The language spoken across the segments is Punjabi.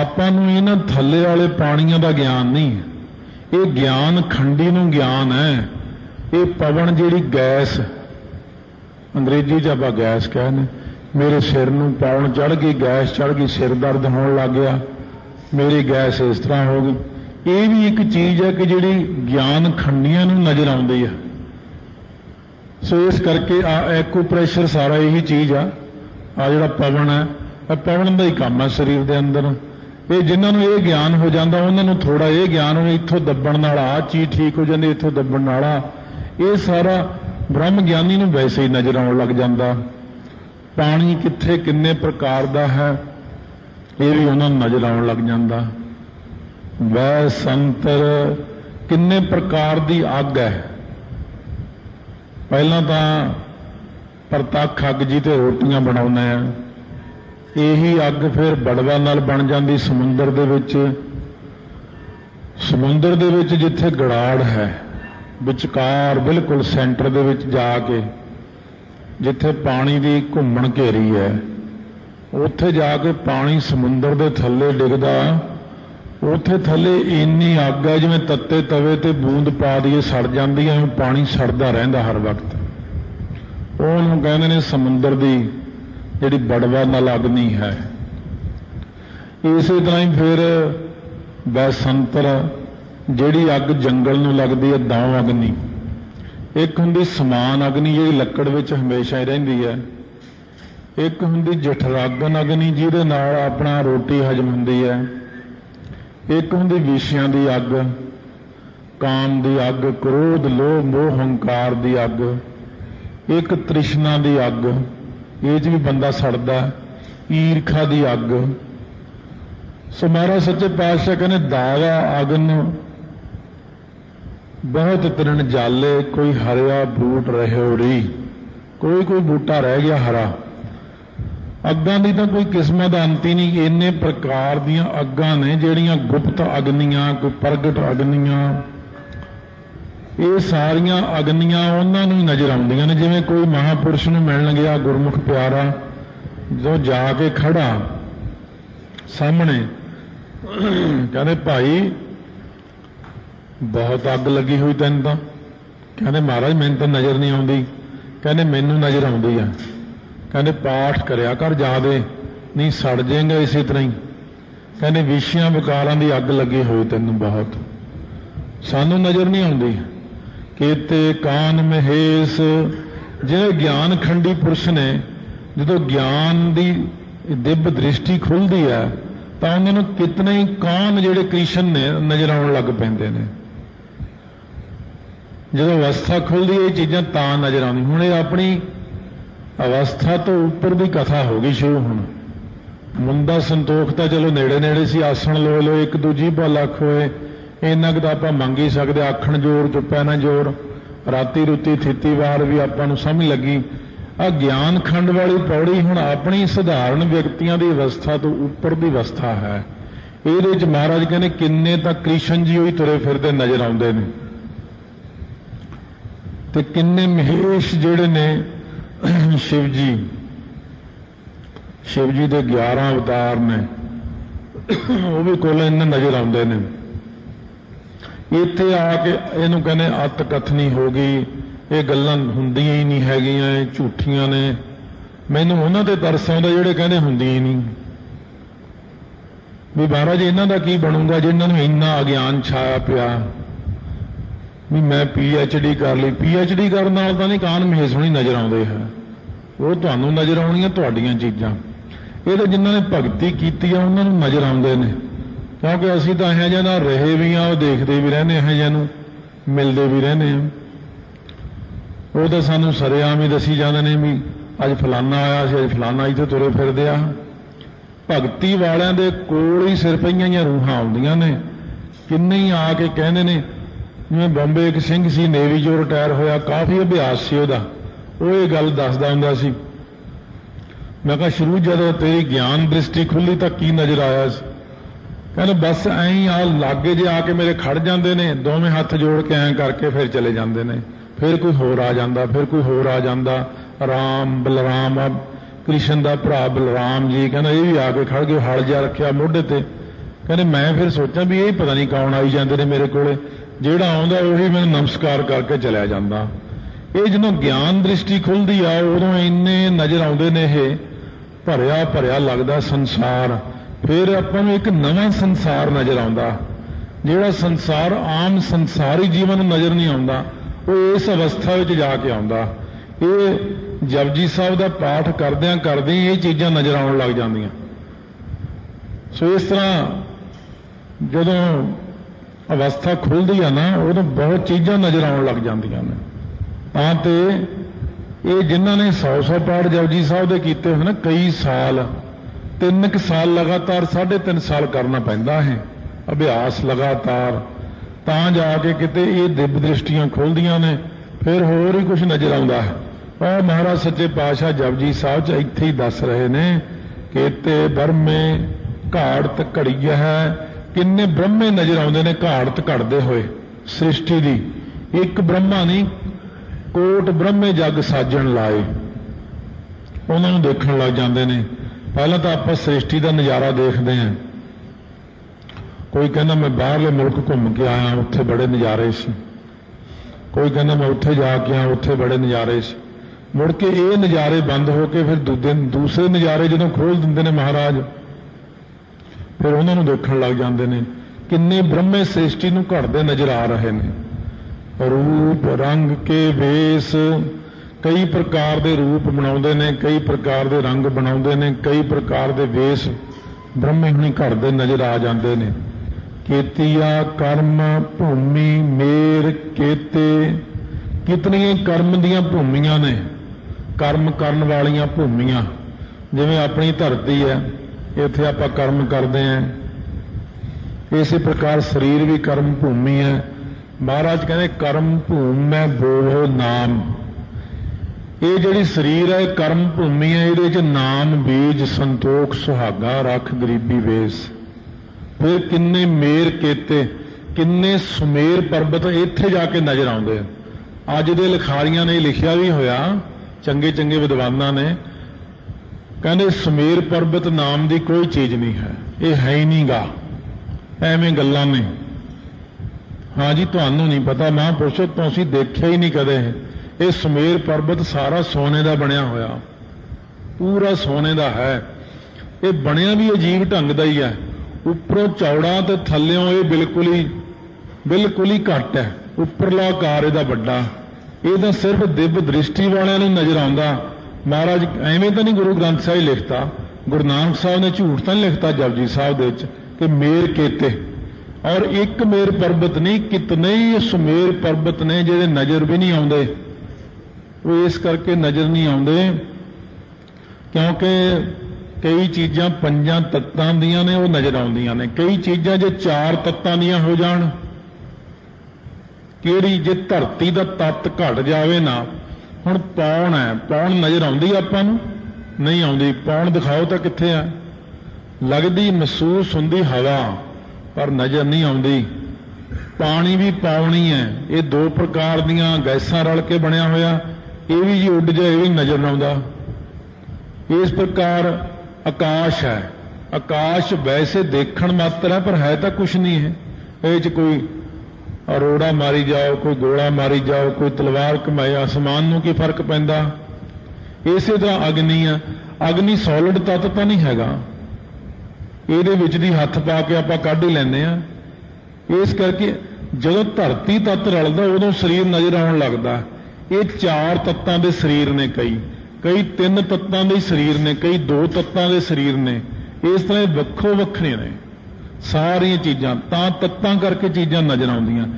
ਆਪਾਂ ਨੂੰ ਇਹਨਾਂ ਥੱਲੇ ਵਾਲੇ ਪਾਣੀਆਂ ਦਾ ਗਿਆਨ ਨਹੀਂ ਇਹ ਗਿਆਨ ਖੰਡੀ ਨੂੰ ਗਿਆਨ ਹੈ। ਇਹ ਪਵਨ ਜਿਹੜੀ ਗੈਸ, ਅੰਗਰੇਜ਼ੀ 'ਚ ਆਪਾਂ ਗੈਸ ਕਹਿੰਦੇ ਮੇਰੇ ਸਿਰ ਨੂੰ ਪੌਣ ਚੜ ਗਈ, ਗੈਸ ਚੜ ਗਈ, ਸਿਰ ਦਰਦ ਹੋਣ ਲੱਗ ਗਿਆ। ਮੇਰੀ ਗੈਸ ਇਸ ਤਰ੍ਹਾਂ ਹੋ ਗਈ। ਇਹ ਵੀ ਇੱਕ ਚੀਜ਼ ਹੈ ਕਿ ਜਿਹੜੀ ਗਿਆਨ ਖੰਡੀਆਂ ਨੂੰ ਨਜ਼ਰ ਆਉਂਦੀ ਹੈ। ਸੋ ਇਸ ਕਰਕੇ ਆ ਐਕੂਪ੍ਰੈਸ਼ਰ ਸਾਰਾ ਇਹੀ ਚੀਜ਼ ਆ। ਆ ਜਿਹੜਾ ਪਵਨ ਹੈ, ਇਹ ਪਵਨ ਦਾ ਹੀ ਕੰਮ ਹੈ ਸਰੀਰ ਦੇ ਅੰਦਰ। ਇਹ ਜਿਨ੍ਹਾਂ ਨੂੰ ਇਹ ਗਿਆਨ ਹੋ ਜਾਂਦਾ, ਉਹਨਾਂ ਨੂੰ ਥੋੜਾ ਇਹ ਗਿਆਨ ਹੋ ਇੱਥੋਂ ਦੱਬਣ ਨਾਲ ਆ ਚੀਜ਼ ਠੀਕ ਹੋ ਜਾਂਦੀ, ਇੱਥੋਂ ਦੱਬਣ ਨਾਲ ਆ ਇਹ ਸਾਰਾ ਬ੍ਰਹਮ ਗਿਆਨੀ ਨੂੰ ਵੈਸੇ ਹੀ ਨਜ਼ਰ ਆਉਣ ਲੱਗ ਜਾਂਦਾ। ਪਾਣੀ ਕਿੱਥੇ, ਕਿੰਨੇ ਪ੍ਰਕਾਰ ਦਾ ਹੈ, ਇਹ ਵੀ ਉਹਨਾਂ ਨੂੰ ਨਜ਼ਰ ਆਉਣ ਲੱਗ ਜਾਂਦਾ। ਵੈ ਸੰਤਰ, ਕਿੰਨੇ ਪ੍ਰਕਾਰ ਦੀ ਅੱਗ ਹੈ। ਪਹਿਲਾਂ ਤਾਂ ਪ੍ਰਤੱਖ ਅੱਗ ਜੀ ਤੇ ਰੋਟੀਆਂ ਬਣਾਉਂਦੇ ਆ। ਇਹੀ ਅੱਗ ਫਿਰ ਬੜਵਾ ਨਾਲ ਬਣ ਜਾਂਦੀ ਸਮੁੰਦਰ ਦੇ ਵਿੱਚ। ਸਮੁੰਦਰ ਦੇ ਵਿੱਚ ਜਿੱਥੇ ਗੜਾੜ ਹੈ, ਵਿਚਕਾਰ ਬਿਲਕੁਲ ਸੈਂਟਰ ਦੇ ਵਿੱਚ ਜਾ ਕੇ, ਜਿੱਥੇ ਪਾਣੀ ਦੀ ਘੁੰਮਣ ਘੇਰੀ ਹੈ, ਉੱਥੇ ਜਾ ਕੇ ਪਾਣੀ ਸਮੁੰਦਰ ਦੇ ਥੱਲੇ ਡਿੱਗਦਾ, ਉੱਥੇ ਥੱਲੇ ਇੰਨੀ ਅੱਗ ਹੈ ਜਿਵੇਂ ਤੱਤੇ ਤਵੇ ਤੇ ਬੂੰਦ ਪਾ ਦਈਏ, ਸੜ ਜਾਂਦੀ ਹੈ ਪਾਣੀ ਸੜਦਾ ਰਹਿੰਦਾ ਹਰ ਵਕਤ। ਉਹਨੂੰ ਕਹਿੰਦੇ ਨੇ ਸਮੁੰਦਰ ਦੀ ਜਿਹੜੀ ਬੜਵਾ ਨਾਲ ਅਗਨੀ ਹੈ। ਇਸੇ ਤਰ੍ਹਾਂ ਹੀ ਫਿਰ ਬੈਸੰਤਰ, ਜਿਹੜੀ ਅੱਗ ਜੰਗਲ ਨੂੰ ਲੱਗਦੀ ਹੈ, ਦਾਉ ਅਗਨੀ ਇੱਕ ਹੁੰਦੀ ਸਮਾਨ ਅਗਨੀ ਜਿਹੜੀ ਲੱਕੜ ਵਿੱਚ ਹਮੇਸ਼ਾ ਹੀ ਰਹਿੰਦੀ ਹੈ। ਇੱਕ ਹੁੰਦੀ ਜਠਰਾਗਨ ਅਗਨੀ ਜਿਹਦੇ ਨਾਲ ਆਪਣਾ ਰੋਟੀ ਹਜਮ ਹੁੰਦੀ ਹੈ। ਇੱਕ ਹੁੰਦੀ ਵਿਸ਼ਿਆਂ ਦੀ ਅੱਗ, ਕਾਮ ਦੀ ਅੱਗ, ਕ੍ਰੋਧ, ਲੋਭ, ਮੋਹ, ਹੰਕਾਰ ਦੀ ਅੱਗ, ਇੱਕ ਤ੍ਰਿਸ਼ਨਾ ਦੀ ਅੱਗ। ਇਹ 'ਚ ਵੀ ਬੰਦਾ ਸੜਦਾ ਈਰਖਾ ਦੀ ਅੱਗ। ਸੋ ਮਹਾਰਾਜ ਸੱਚੇ ਪਾਤਸ਼ਾਹ ਕਹਿੰਦੇ ਦਾਵਾ ਅਗਨ। ਬਹੁਤ ਤਰਨ ਜਾਲੇ, ਕੋਈ ਹਰਿਆ ਬੂਟ ਰਹਿਓ ਰੀ। ਕੋਈ ਕੋਈ ਬੂਟਾ ਰਹਿ ਗਿਆ ਹਰਾ। ਅੱਗਾਂ ਦੀ ਤਾਂ ਕੋਈ ਕਿਸਮਤ ਅੰਤੀ ਨਹੀਂ। ਇੰਨੇ ਪ੍ਰਕਾਰ ਦੀਆਂ ਅੱਗਾਂ ਨੇ ਜਿਹੜੀਆਂ ਗੁਪਤ ਅਗਨੀਆਂ, ਕੋਈ ਪ੍ਰਗਟ ਅਗਨੀਆਂ ਇਹ ਸਾਰੀਆਂ ਅਗਨੀਆਂ ਉਹਨਾਂ ਨੂੰ ਹੀ ਨਜ਼ਰ ਆਉਂਦੀਆਂ ਨੇ। ਜਿਵੇਂ ਕੋਈ ਮਹਾਪੁਰਸ਼ ਨੂੰ ਮਿਲਣ ਗਿਆ ਗੁਰਮੁਖ ਪਿਆਰਾ ਜਦੋਂ ਜਾ ਕੇ ਖੜਾ ਸਾਹਮਣੇ, ਕਹਿੰਦੇ, ਭਾਈ, ਬਹੁਤ ਅੱਗ ਲੱਗੀ ਹੋਈ ਤੈਨੂੰ ਤਾਂ। ਕਹਿੰਦੇ, ਮਹਾਰਾਜ, ਮੈਨੂੰ ਤਾਂ ਨਜ਼ਰ ਨਹੀਂ ਆਉਂਦੀ। ਕਹਿੰਦੇ, ਮੈਨੂੰ ਨਜ਼ਰ ਆਉਂਦੀ ਆ। ਕਹਿੰਦੇ, ਪਾਠ ਕਰਿਆ ਕਰ ਜਾਦੇ ਨਹੀਂ ਸੜ ਜਾਏਗਾ ਇਸੇ ਤਰ੍ਹਾਂ ਹੀ। ਕਹਿੰਦੇ, ਵਿਸ਼ਿਆਂ ਵਿਕਾਰਾਂ ਦੀ ਅੱਗ ਲੱਗੀ ਹੋਈ ਤੈਨੂੰ ਬਹੁਤ। ਸਾਨੂੰ ਨਜ਼ਰ ਨਹੀਂ ਆਉਂਦੀ। ਕੇਤੇ ਕਾਨ ਮਹੇਸ਼ ਜਿਹੜੇ ਗਿਆਨ ਖੰਡੀ ਪੁਰਸ਼ ਨੇ, ਜਦੋਂ ਗਿਆਨ ਦੀ ਦਿਵ ਦ੍ਰਿਸ਼ਟੀ ਖੁੱਲਦੀ ਹੈ, ਤਾਂ ਉਹਨਾਂ ਨੂੰ ਕਿਤਨੇ ਹੀ ਕਾਨ ਜਿਹੜੇ ਕ੍ਰਿਸ਼ਨ ਨੇ ਨਜ਼ਰ ਆਉਣ ਲੱਗ ਪੈਂਦੇ ਨੇ। ਜਦੋਂ ਅਵਸਥਾ ਖੁੱਲਦੀ ਇਹ ਚੀਜ਼ਾਂ ਤਾਂ ਨਜ਼ਰ ਆਉਂਦੀ ਹੁਣ ਇਹ ਆਪਣੀ ਅਵਸਥਾ ਤੋਂ ਉੱਪਰ ਦੀ ਕਥਾ ਹੋ ਗਈ ਸ਼ੁਰੂ ਹੁਣ। ਮੁੰਡਾ ਸੰਤੋਖ ਤਾਂ ਚਲੋ ਨੇੜੇ ਨੇੜੇ ਸੀ, ਆਸਣ ਲੋ ਲੋ ਇੱਕ ਦੂਜੀ ਭਾ ਲੱਖ ਹੋਏ ਇੰਨਾ ਕੁ ਤਾਂ ਆਪਾਂ ਮੰਗ ਹੀ ਸਕਦੇ, ਆਖਣ ਜੋਰ ਚੁੱਪੈ ਨਾ ਜੋਰ। ਰਾਤੀ ਰੁੱਤੀ ਥਿੱਤੀ ਵਾਰ ਵੀ ਆਪਾਂ ਨੂੰ ਸਮਝ ਲੱਗੀ। ਆ ਗਿਆਨ ਖੰਡ ਵਾਲੀ ਪੌੜੀ ਹੁਣ ਆਪਣੀ ਸਧਾਰਨ ਵਿਅਕਤੀਆਂ ਦੀ ਅਵਸਥਾ ਤੋਂ ਉੱਪਰ ਦੀ ਅਵਸਥਾ ਹੈ। ਇਹਦੇ ਵਿੱਚ ਮਹਾਰਾਜ ਕਹਿੰਦੇ, ਕਿੰਨੇ ਤਾਂ ਕ੍ਰਿਸ਼ਨ ਜੀ ਹੋਈ ਤੁਰੇ ਫਿਰਦੇ ਨਜ਼ਰ ਆਉਂਦੇ ਨੇ। ਤੇ ਕਿੰਨੇ ਮਹੇਸ਼ ਜਿਹੜੇ ਨੇ, ਸ਼ਿਵ ਜੀ। ਸ਼ਿਵ ਜੀ ਦੇ 11 ਅਵਤਾਰ ਨੇ। ਉਹ ਵੀ ਕੋਲ ਇਹਨਾਂ ਨਜ਼ਰ ਆਉਂਦੇ ਨੇ। ਇੱਥੇ ਆ ਕੇ ਇਹਨੂੰ ਕਹਿੰਦੇ ਅਤ ਕਥਨੀ ਹੋ ਗਈ। ਇਹ ਗੱਲਾਂ ਹੁੰਦੀਆਂ ਹੀ ਨਹੀਂ ਹੈਗੀਆਂ, ਇਹ ਝੂਠੀਆਂ ਨੇ। ਮੈਨੂੰ ਉਹਨਾਂ ਤੇ ਤਰਸ ਆਉਂਦਾ ਜਿਹੜੇ ਕਹਿੰਦੇ ਹੁੰਦੀਆਂ ਹੀ ਨਹੀਂ। ਵੀ ਮਹਾਰਾਜ, ਇਹਨਾਂ ਦਾ ਕੀ ਬਣੂਗਾ ਜਿਨ੍ਹਾਂ ਨੂੰ ਇੰਨਾ ਅਗਿਆਨ ਛਾਇਆ ਪਿਆ? ਵੀ ਮੈਂ ਪੀ ਐਚ ਡੀ ਕਰ ਲਈ। ਪੀ ਐਚ ਡੀ ਕਰਨ ਨਾਲ ਤਾਂ ਨਹੀਂ ਕਾਨ ਮਹੇਸ਼ ਹੋਣੀ ਨਜ਼ਰ ਆਉਂਦੇ ਹੈ। ਉਹ ਤੁਹਾਨੂੰ ਨਜ਼ਰ ਆਉਣੀਆਂ ਤੁਹਾਡੀਆਂ ਚੀਜ਼ਾਂ। ਇਹ ਤਾਂ ਜਿਨ੍ਹਾਂ ਨੇ ਭਗਤੀ ਕੀਤੀ ਆ, ਉਹਨਾਂ ਨੂੰ ਨਜ਼ਰ ਆਉਂਦੇ ਨੇ। ਕਿਉਂਕਿ ਅਸੀਂ ਤਾਂ ਇਹੋ ਜਿਹਾ ਨਾਲ ਰਹੇ ਵੀ ਆ ਉਹ ਦੇਖਦੇ ਵੀ ਰਹਿੰਦੇ ਇਹੋ ਜਿਹਾ ਨੂੰ, ਮਿਲਦੇ ਵੀ ਰਹਿੰਦੇ ਆ ਉਹ ਤਾਂ ਸਾਨੂੰ ਸਰੇਆਮ ਹੀ ਦੱਸੀ ਜਾਂਦੇ ਨੇ ਵੀ ਅੱਜ ਫਲਾਨਾ ਆਇਆ ਸੀ, ਅੱਜ ਫਲਾਨਾ ਇੱਥੇ ਤੁਰੇ ਫਿਰਦੇ ਆ। ਭਗਤੀ ਵਾਲਿਆਂ ਦੇ ਕੋਲ ਹੀ ਸਿਰ ਪਈਆਂ ਰੂਹਾਂ ਆਉਂਦੀਆਂ ਨੇ। ਕਿੰਨੇ ਹੀ ਆ ਕੇ ਕਹਿੰਦੇ ਨੇ, ਜਿਵੇਂ ਬੰਬੇ ਇੱਕ ਸਿੰਘ ਸੀ, ਨੇਵੀ ਜੋ ਰਿਟਾਇਰ ਹੋਇਆ, ਕਾਫੀ ਅਭਿਆਸ ਸੀ ਉਹਦਾ। ਉਹ ਇਹ ਗੱਲ ਦੱਸਦਾ ਹੁੰਦਾ ਸੀ। ਮੈਂ ਕਿਹਾ, ਸ਼ੁਰੂ ਜਦੋਂ ਤੇਰੀ ਗਿਆਨ ਦ੍ਰਿਸ਼ਟੀ ਖੁੱਲੀ ਤਾਂ ਕੀ ਨਜ਼ਰ ਆਇਆ ਸੀ? ਕਹਿੰਦੇ ਬਸ ਐਂ ਹੀ ਆ, ਲਾਗੇ ਜੇ ਆ ਕੇ ਮੇਰੇ ਖੜ ਜਾਂਦੇ ਨੇ, ਦੋਵੇਂ ਹੱਥ ਜੋੜ ਕੇ ਐਂ ਕਰਕੇ ਫਿਰ ਚਲੇ ਜਾਂਦੇ ਨੇ। ਫਿਰ ਕੋਈ ਹੋਰ ਆ ਜਾਂਦਾ, ਫਿਰ ਕੋਈ ਹੋਰ ਆ ਜਾਂਦਾ। ਰਾਮ ਬਲਰਾਮ ਕ੍ਰਿਸ਼ਨ ਦਾ ਭਰਾ ਬਲਰਾਮ ਜੀ, ਕਹਿੰਦਾ ਇਹ ਵੀ ਆ ਕੇ ਖੜ ਗਏ, ਹਲ ਜਾ ਰੱਖਿਆ ਮੋਢੇ ਤੇ। ਕਹਿੰਦੇ ਮੈਂ ਫਿਰ ਸੋਚਾਂ ਵੀ ਇਹ ਪਤਾ ਨਹੀਂ ਕੌਣ ਆਈ ਜਾਂਦੇ ਨੇ ਮੇਰੇ ਕੋਲੇ। ਜਿਹੜਾ ਆਉਂਦਾ, ਉਹੀ ਮੈਨੂੰ ਨਮਸਕਾਰ ਕਰਕੇ ਚਲਿਆ ਜਾਂਦਾ। ਇਹ ਜਦੋਂ ਗਿਆਨ ਦ੍ਰਿਸ਼ਟੀ ਖੁੱਲਦੀ ਆ, ਉਦੋਂ ਇੰਨੇ ਨਜ਼ਰ ਆਉਂਦੇ ਨੇ ਇਹ। ਭਰਿਆ ਭਰਿਆ ਲੱਗਦਾ ਸੰਸਾਰ। ਫਿਰ ਆਪਾਂ ਨੂੰ ਇੱਕ ਨਵਾਂ ਸੰਸਾਰ ਨਜ਼ਰ ਆਉਂਦਾ। ਜਿਹੜਾ ਸੰਸਾਰ ਆਮ ਸੰਸਾਰੀ ਜੀਵਨ ਨੂੰ ਨਜ਼ਰ ਨਹੀਂ ਆਉਂਦਾ, ਉਹ ਇਸ ਅਵਸਥਾ ਵਿੱਚ ਜਾ ਕੇ ਆਉਂਦਾ। ਇਹ ਜਪਜੀ ਸਾਹਿਬ ਦਾ ਪਾਠ ਕਰਦਿਆਂ ਕਰਦਿਆਂ ਇਹ ਚੀਜ਼ਾਂ ਨਜ਼ਰ ਆਉਣ ਲੱਗ ਜਾਂਦੀਆਂ। ਸੋ ਇਸ ਤਰ੍ਹਾਂ ਜਦੋਂ ਅਵਸਥਾ ਖੁੱਲਦੀ ਆ ਨਾ, ਉਦੋਂ ਬਹੁਤ ਚੀਜ਼ਾਂ ਨਜ਼ਰ ਆਉਣ ਲੱਗ ਜਾਂਦੀਆਂ ਨੇ। ਤਾਂ ਤੇ ਇਹ ਜਿਨ੍ਹਾਂ ਨੇ 100-100 ਪਾਠ ਜਪਜੀ ਸਾਹਿਬ ਦੇ ਕੀਤੇ ਹੋਏ ਨਾ, ਕਈ ਸਾਲ ਤਿੰਨ ਕੁ ਸਾਲ ਲਗਾਤਾਰ 3.5 ਸਾਲ ਕਰਨਾ ਪੈਂਦਾ ਹੈ। ਅਭਿਆਸ ਲਗਾਤਾਰ। ਤਾਂ ਜਾ ਕੇ ਕਿਤੇ ਇਹ ਦਿਵ ਦ੍ਰਿਸ਼ਟੀਆਂ ਖੁੱਲਦੀਆਂ ਨੇ, ਫਿਰ ਹੋਰ ਹੀ ਕੁਝ ਨਜ਼ਰ ਆਉਂਦਾ ਹੈ। ਉਹ ਮਹਾਰਾਜ ਸੱਚੇ ਪਾਤਸ਼ਾਹ ਜਪਜੀ ਸਾਹਿਬ ਚ ਇੱਥੇ ਹੀ ਦੱਸ ਰਹੇ ਨੇ ਕੇਤੇ ਬਰਮੇ ਘਾੜਤ ਘੜੀ ਹੈ। ਕਿੰਨੇ ਬ੍ਰਹਮੇ ਨਜ਼ਰ ਆਉਂਦੇ ਨੇ ਘਾੜਤ ਘੜਦੇ ਹੋਏ ਸ੍ਰਿਸ਼ਟੀ ਦੀ। ਇੱਕ ਬ੍ਰਹਮਾ ਨਹੀਂ, ਕੋਟ ਬ੍ਰਹਮੇ ਜਗ ਸਾਜਣ ਲਾਏ। ਉਹਨਾਂ ਨੂੰ ਦੇਖਣ ਲੱਗ ਜਾਂਦੇ ਨੇ। ਪਹਿਲਾਂ ਤਾਂ ਆਪਾਂ ਸ੍ਰਿਸ਼ਟੀ ਦਾ ਨਜ਼ਾਰਾ ਦੇਖਦੇ ਹਾਂ। ਕੋਈ ਕਹਿੰਦਾ, ਮੈਂ ਬਾਹਰਲੇ ਮੁਲਕ ਘੁੰਮ ਕੇ ਆਇਆ, ਉੱਥੇ ਬੜੇ ਨਜ਼ਾਰੇ ਸੀ। ਕੋਈ ਕਹਿੰਦਾ, ਮੈਂ ਉੱਥੇ ਜਾ ਕੇ ਆਇਆ, ਉੱਥੇ ਬੜੇ ਨਜ਼ਾਰੇ ਸੀ। ਮੁੜ ਕੇ ਇਹ ਨਜ਼ਾਰੇ ਬੰਦ ਹੋ ਕੇ ਫਿਰ ਦੂਜੇ, ਦੂਸਰੇ ਨਜ਼ਾਰੇ ਜਦੋਂ ਖੋਲ ਦਿੰਦੇ ਨੇ ਮਹਾਰਾਜ, ਫਿਰ ਉਹਨਾਂ ਨੂੰ ਦੇਖਣ ਲੱਗ ਜਾਂਦੇ ਨੇ, ਕਿੰਨੇ ਬ੍ਰਹਮੇ ਸ੍ਰਿਸ਼ਟੀ ਨੂੰ ਘੜਦੇ ਨਜ਼ਰ ਆ ਰਹੇ ਨੇ। ਰੂਪ ਰੰਗ ਕੇ ਵੇਸ ਕਈ ਪ੍ਰਕਾਰ ਦੇ ਰੂਪ ਬਣਾਉਂਦੇ ਨੇ, ਕਈ ਪ੍ਰਕਾਰ ਦੇ ਰੰਗ ਬਣਾਉਂਦੇ ਨੇ, ਕਈ ਪ੍ਰਕਾਰ ਦੇ ਵੇਸ ਬ੍ਰਹਮੇ ਘਰ ਦੇ ਨਜ਼ਰ ਆ ਜਾਂਦੇ ਨੇ। ਕੇਤੀਆ ਕਰਮ ਭੂਮੀ ਮੇਰ ਕੇਤੇ। ਕਿਤਨੀਆਂ ਕਰਮ ਦੀਆਂ ਭੂਮੀਆਂ ਨੇ, ਕਰਮ ਕਰਨ ਵਾਲੀਆਂ ਭੂਮੀਆਂ। ਜਿਵੇਂ ਆਪਣੀ ਧਰਤੀ ਹੈ, ਇੱਥੇ ਆਪਾਂ ਕਰਮ ਕਰਦੇ ਆਂ ਇਸੇ ਪ੍ਰਕਾਰ ਸਰੀਰ ਵੀ ਕਰਮ ਭੂਮੀ ਹੈ। ਮਹਾਰਾਜ ਕਹਿੰਦੇ, ਕਰਮ ਭੂਮ ਮੈਂ ਬੋਲੋ ਨਾਮ। ਇਹ ਜਿਹੜੀ ਸਰੀਰ ਹੈ, ਕਰਮ ਭੂਮੀ ਹੈ, ਇਹਦੇ 'ਚ ਨਾਮ, ਬੀਜ, ਸੰਤੋਖ, ਸੁਹਾਗਾ, ਰੱਖ, ਗਰੀਬੀ, ਵੇਸ। ਫਿਰ ਕਿੰਨੇ ਮੇਰ ਕੇਤੇ, ਕਿੰਨੇ ਸੁਮੇਰ ਪਰਬਤ ਇੱਥੇ ਜਾ ਕੇ ਨਜ਼ਰ ਆਉਂਦੇ ਆ। ਅੱਜ ਦੇ ਲਿਖਾਰੀਆਂ ਨੇ ਲਿਖਿਆ ਵੀ ਹੋਇਆ, ਚੰਗੇ ਚੰਗੇ ਵਿਦਵਾਨਾਂ ਨੇ, ਕਹਿੰਦੇ ਸੁਮੇਰ ਪਰਬਤ ਨਾਮ ਦੀ ਕੋਈ ਚੀਜ਼ ਨਹੀਂ ਹੈ, ਇਹ ਹੈ ਹੀ ਨਹੀਂਗਾ ਐਵੇਂ ਗੱਲਾਂ ਨੇ। ਹਾਂ ਜੀ, ਤੁਹਾਨੂੰ ਨਹੀਂ ਪਤਾ ਮਹਾਂਪੁਰਸ਼ੋ ਤੁਸੀਂ ਦੇਖਿਆ ਹੀ ਨਹੀਂ ਕਦੇ ਇਹ ਸੁਮੇਰ ਪਰਬਤ ਸਾਰਾ ਸੋਨੇ ਦਾ ਬਣਿਆ ਹੋਇਆ। ਪੂਰਾ ਸੋਨੇ ਦਾ ਹੈ। ਇਹ ਬਣਿਆ ਵੀ ਅਜੀਬ ਢੰਗ ਦਾ ਹੀ ਹੈ। ਉੱਪਰੋਂ ਚੌੜਾ ਤੇ ਥੱਲਿਓਂ ਇਹ ਬਿਲਕੁਲ ਹੀ ਬਿਲਕੁਲ ਹੀ ਘੱਟ ਹੈ। ਉੱਪਰਲਾ ਆਕਾਰ ਇਹਦਾ ਵੱਡਾ। ਇਹ ਤਾਂ ਸਿਰਫ ਦਿਵ ਦ੍ਰਿਸ਼ਟੀ ਵਾਲਿਆਂ ਨੂੰ ਨਜ਼ਰ ਆਉਂਦਾ। ਮਹਾਰਾਜ ਐਵੇਂ ਤਾਂ ਨਹੀਂ ਗੁਰੂ ਗ੍ਰੰਥ ਸਾਹਿਬ ਲਿਖਤਾ। ਗੁਰੂ ਨਾਨਕ ਸਾਹਿਬ ਨੇ ਝੂਠ ਤਾਂ ਨਹੀਂ ਲਿਖਤਾ ਜਪਜੀ ਸਾਹਿਬ ਦੇ ਵਿੱਚ ਕਿ ਮੇਰ ਕੀਤੇ। ਔਰ ਇੱਕ ਮੇਰ ਪਰਬਤ ਨਹੀਂ, ਕਿਤਨੇ ਹੀ ਸੁਮੇਰ ਪਰਬਤ ਨੇ ਜਿਹੜੇ ਨਜ਼ਰ ਵੀ ਨਹੀਂ ਆਉਂਦੇ। ਉਹ ਇਸ ਕਰਕੇ ਨਜ਼ਰ ਨਹੀਂ ਆਉਂਦੇ, ਕਿਉਂਕਿ ਕਈ ਚੀਜ਼ਾਂ ਪੰਜਾਂ ਤੱਤਾਂ ਦੀਆਂ ਨੇ, ਉਹ ਨਜ਼ਰ ਆਉਂਦੀਆਂ ਨੇ। ਕਈ ਚੀਜ਼ਾਂ ਜੇ ਚਾਰ ਤੱਤਾਂ ਦੀਆਂ ਹੋ ਜਾਣ, ਕਿਹੜੀ ਜੇ ਧਰਤੀ ਦਾ ਤੱਤ ਘਟ ਜਾਵੇ ਨਾ, ਹੁਣ ਪੌਣ ਹੈ, ਪੌਣ ਨਜ਼ਰ ਆਉਂਦੀ ਆਪਾਂ ਨੂੰ? ਨਹੀਂ ਆਉਂਦੀ। ਪੌਣ ਦਿਖਾਓ ਤਾਂ ਕਿੱਥੇ ਆ? ਲੱਗਦੀ ਮਹਿਸੂਸ ਹੁੰਦੀ ਹਵਾ, ਪਰ ਨਜ਼ਰ ਨਹੀਂ ਆਉਂਦੀ। ਪਾਣੀ ਵੀ ਪਾਉਣੀ ਹੈ। ਇਹ ਦੋ ਪ੍ਰਕਾਰ ਦੀਆਂ ਗੈਸਾਂ ਰਲ ਕੇ ਬਣਿਆ ਹੋਇਆ। ਇਹ ਵੀ ਜੀ ਉੱਡ ਜਾਏ, ਇਹ ਵੀ ਨਜ਼ਰ ਨਾ ਆਉਂਦਾ। ਇਸ ਪ੍ਰਕਾਰ ਆਕਾਸ਼ ਹੈ। ਆਕਾਸ਼ ਵੈਸੇ ਦੇਖਣ ਮਾਤਰ ਹੈ, ਪਰ ਹੈ ਤਾਂ ਕੁਝ ਨਹੀਂ ਹੈ। ਇਹ ਚ ਕੋਈ ਅਰੋੜਾ ਮਾਰੀ ਜਾਓ, ਕੋਈ ਗੋਲਾ ਮਾਰੀ ਜਾਓ, ਕੋਈ ਤਲਵਾਰ ਕਮਾਏ ਅਸਮਾਨ ਨੂੰ ਕੀ ਫ਼ਰਕ ਪੈਂਦਾ? ਇਸੇ ਤਰ੍ਹਾਂ ਅਗਨੀ ਆ। ਅਗਨੀ ਸੋਲਿਡ ਤੱਤ ਤਾਂ ਨਹੀਂ ਹੈਗਾ। ਇਹਦੇ ਵਿੱਚ ਦੀ ਹੱਥ ਪਾ ਕੇ ਆਪਾਂ ਕੱਢ ਹੀ ਲੈਂਦੇ ਆ ਇਸ ਕਰਕੇ ਜਦੋਂ ਧਰਤੀ ਤੱਤ ਰਲਦਾ, ਉਦੋਂ ਸਰੀਰ ਨਜ਼ਰ ਆਉਣ ਲੱਗਦਾ। ਇਹ ਚਾਰ ਤੱਤਾਂ ਦੇ ਸਰੀਰ ਨੇ ਕਈ ਕਈ ਤਿੰਨ ਤੱਤਾਂ ਦੇ ਸਰੀਰ ਨੇ, ਕਈ ਦੋ ਤੱਤਾਂ ਦੇ ਸਰੀਰ ਨੇ। ਇਸ ਤਰ੍ਹਾਂ ਇਹ ਵੱਖੋ ਵੱਖਰੇ ਨੇ। ਸਾਰੀਆਂ ਚੀਜ਼ਾਂ, ਤਾਂ ਤੱਤਾਂ ਕਰਕੇ ਚੀਜ਼ਾਂ ਨਜ਼ਰ ਆਉਂਦੀਆਂ।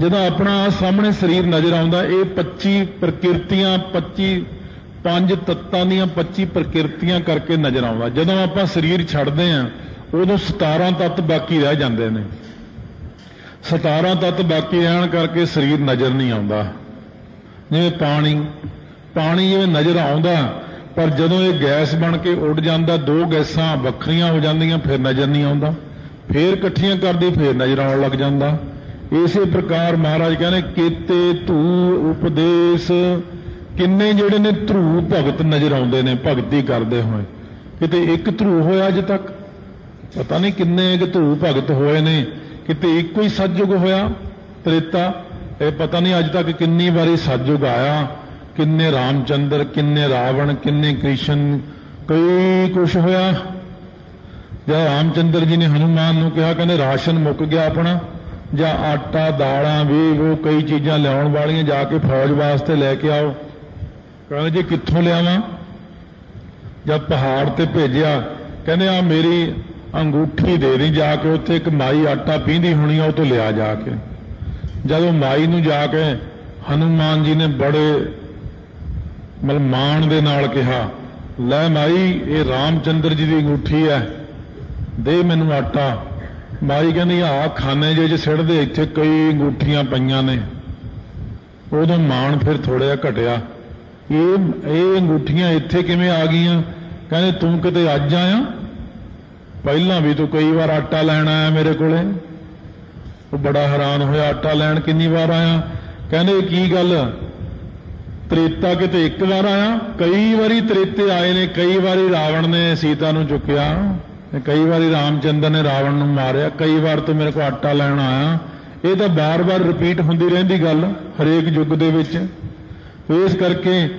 ਜਦੋਂ ਆਪਣਾ ਸਾਹਮਣੇ ਸਰੀਰ ਨਜ਼ਰ ਆਉਂਦਾ, ਇਹ 25 ਪ੍ਰਕਿਰਤੀਆਂ 25 ਪੰਜ ਤੱਤਾਂ ਦੀਆਂ 25 ਪ੍ਰਕਿਰਤੀਆਂ ਕਰਕੇ ਨਜ਼ਰ ਆਉਂਦਾ। ਜਦੋਂ ਆਪਾਂ ਸਰੀਰ ਛੱਡਦੇ ਆਂ ਉਦੋਂ 17 ਤੱਤ ਬਾਕੀ ਰਹਿ ਜਾਂਦੇ ਨੇ। 17 ਤੱਤ ਬਾਕੀ ਰਹਿਣ ਕਰਕੇ ਸਰੀਰ ਨਜ਼ਰ ਨਹੀਂ ਆਉਂਦਾ। ਜਿਵੇਂ ਪਾਣੀ ਪਾਣੀ ਜਿਵੇਂ ਨਜ਼ਰ ਆਉਂਦਾ, ਪਰ ਜਦੋਂ ਇਹ ਗੈਸ ਬਣ ਕੇ ਉੱਡ ਜਾਂਦਾ, ਦੋ ਗੈਸਾਂ ਵੱਖਰੀਆਂ ਹੋ ਜਾਂਦੀਆਂ, ਫਿਰ ਨਜ਼ਰ ਨਹੀਂ ਆਉਂਦਾ। ਫੇਰ ਇਕੱਠੀਆਂ ਕਰਦੀ, ਫਿਰ ਨਜ਼ਰ ਆਉਣ ਲੱਗ ਜਾਂਦਾ। ਇਸੇ ਪ੍ਰਕਾਰ ਮਹਾਰਾਜ ਕਹਿੰਦੇ, ਕੀਤੇ ਧੂ ਉਪਦੇਸ਼। ਕਿੰਨੇ ਜਿਹੜੇ ਨੇ ਧਰੂ ਭਗਤ ਨਜ਼ਰ ਆਉਂਦੇ ਨੇ, ਭਗਤੀ ਕਰਦੇ ਹੋਏ। ਕਿਤੇ ਇੱਕ ਧਰੂ ਹੋਇਆ ਅਜੇ ਤੱਕ? ਪਤਾ ਨਹੀਂ ਕਿੰਨੇ ਕਿ ਧੂ ਭਗਤ ਹੋਏ ਨੇ। ਕਿਤੇ ਇੱਕੋ ਹੀ ਸਤਜੁਗ ਹੋਇਆ, ਤ੍ਰੇਤਾ। ਇਹ ਪਤਾ ਨਹੀਂ ਅੱਜ ਤੱਕ ਕਿੰਨੀ ਵਾਰੀ ਸਤਜੁਗ ਆਇਆ ਕਿੰਨੇ ਰਾਮਚੰਦਰ, ਕਿੰਨੇ ਰਾਵਣ, ਕਿੰਨੇ ਕ੍ਰਿਸ਼ਨ, ਕਈ ਕੁਛ ਹੋਇਆ। ਜਦ ਰਾਮਚੰਦਰ ਜੀ ਨੇ ਹਨੂਮਾਨ ਨੂੰ ਕਿਹਾ, ਕਹਿੰਦੇ ਰਾਸ਼ਨ ਮੁੱਕ ਗਿਆ ਆਪਣਾ, ਜਾਂ ਆਟਾ, ਦਾਲਾਂ ਵੀ ਉਹ ਕਈ ਚੀਜ਼ਾਂ ਲਿਆਉਣ ਵਾਲੀਆਂ ਜਾ ਕੇ ਫੌਜ ਵਾਸਤੇ ਲੈ ਕੇ ਆਓ। ਕਹਿੰਦੇ ਜੀ ਕਿੱਥੋਂ ਲਿਆਵਾਂ? ਜਦ ਪਹਾੜ ਤੇ ਭੇਜਿਆ, ਕਹਿੰਦੇ ਆ ਮੇਰੀ ਅੰਗੂਠੀ ਦੇ ਦੀ ਜਾ ਕੇ ਉੱਥੇ ਇੱਕ ਮਾਈ ਆਟਾ ਪੀਂਦੀ ਹੋਣੀ ਆ, ਉਹ ਤੋਂ ਲਿਆ ਜਾ ਕੇ। ਜਦੋਂ ਮਾਈ ਨੂੰ ਜਾ ਕੇ ਹਨੂਮਾਨ ਜੀ ਨੇ ਬੜੇ ਮਤਲਬ ਮਾਣ ਦੇ ਨਾਲ ਕਿਹਾ, ਲੈ ਮਾਈ, ਇਹ ਰਾਮਚੰਦਰ ਜੀ ਦੀ ਅੰਗੂਠੀ ਹੈ, ਦੇ ਮੈਨੂੰ ਆਟਾ। ਮਾਈ ਕਹਿੰਦੀ, ਆ ਖਾਨੇ ਜੇ ਚ ਸਿੱਟਦੇ ਇੱਥੇ ਕਈ ਅੰਗੂਠੀਆਂ ਪਈਆਂ ਨੇ। ਉਦੋਂ ਮਾਣ ਫਿਰ ਥੋੜਾ ਜਿਹਾ ਘਟਿਆ। ਇਹ ਇਹ ਅੰਗੂਠੀਆਂ ਇੱਥੇ ਕਿਵੇਂ ਆ ਗਈਆਂ? ਕਹਿੰਦੇ, ਤੂੰ ਕਿਤੇ ਅੱਜ ਆਇਆ? ਪਹਿਲਾਂ ਵੀ ਤੂੰ ਕਈ ਵਾਰ ਆਟਾ ਲੈਣ ਆਇਆ ਮੇਰੇ ਕੋਲੇ। ਉਹ ਬੜਾ ਹੈਰਾਨ ਹੋਇਆ, ਆਟਾ ਲੈਣ ਕਿੰਨੀ ਵਾਰ ਆਇਆ? ਕਹਿੰਦੇ ਕੀ ਗੱਲ? ਤ੍ਰੇਤਾ ਕਿਤੇ ਇੱਕ ਵਾਰ ਆਇਆ? ਕਈ ਵਾਰੀ ਤ੍ਰੇਤੇ ਆਏ ਨੇ, ਕਈ ਵਾਰੀ ਰਾਵਣ ਨੇ ਸੀਤਾ ਨੂੰ ਚੁੱਕਿਆ ਕਈ ਵਾਰੀ ਰਾਮਚੰਦਰ ਨੇ ਰਾਵਣ ਨੂੰ ਮਾਰਿਆ, ਕਈ ਵਾਰ ਤੂੰ ਮੇਰੇ ਕੋਲ ਆਟਾ ਲੈਣ ਆਇਆ। ਇਹ ਤਾਂ ਬਾਰ-ਬਾਰ ਰਿਪੀਟ ਹੁੰਦੀ ਰਹਿੰਦੀ ਗੱਲ, ਹਰੇਕ ਯੁੱਗ ਦੇ ਵਿੱਚ। ਇਸ ਕਰਕੇ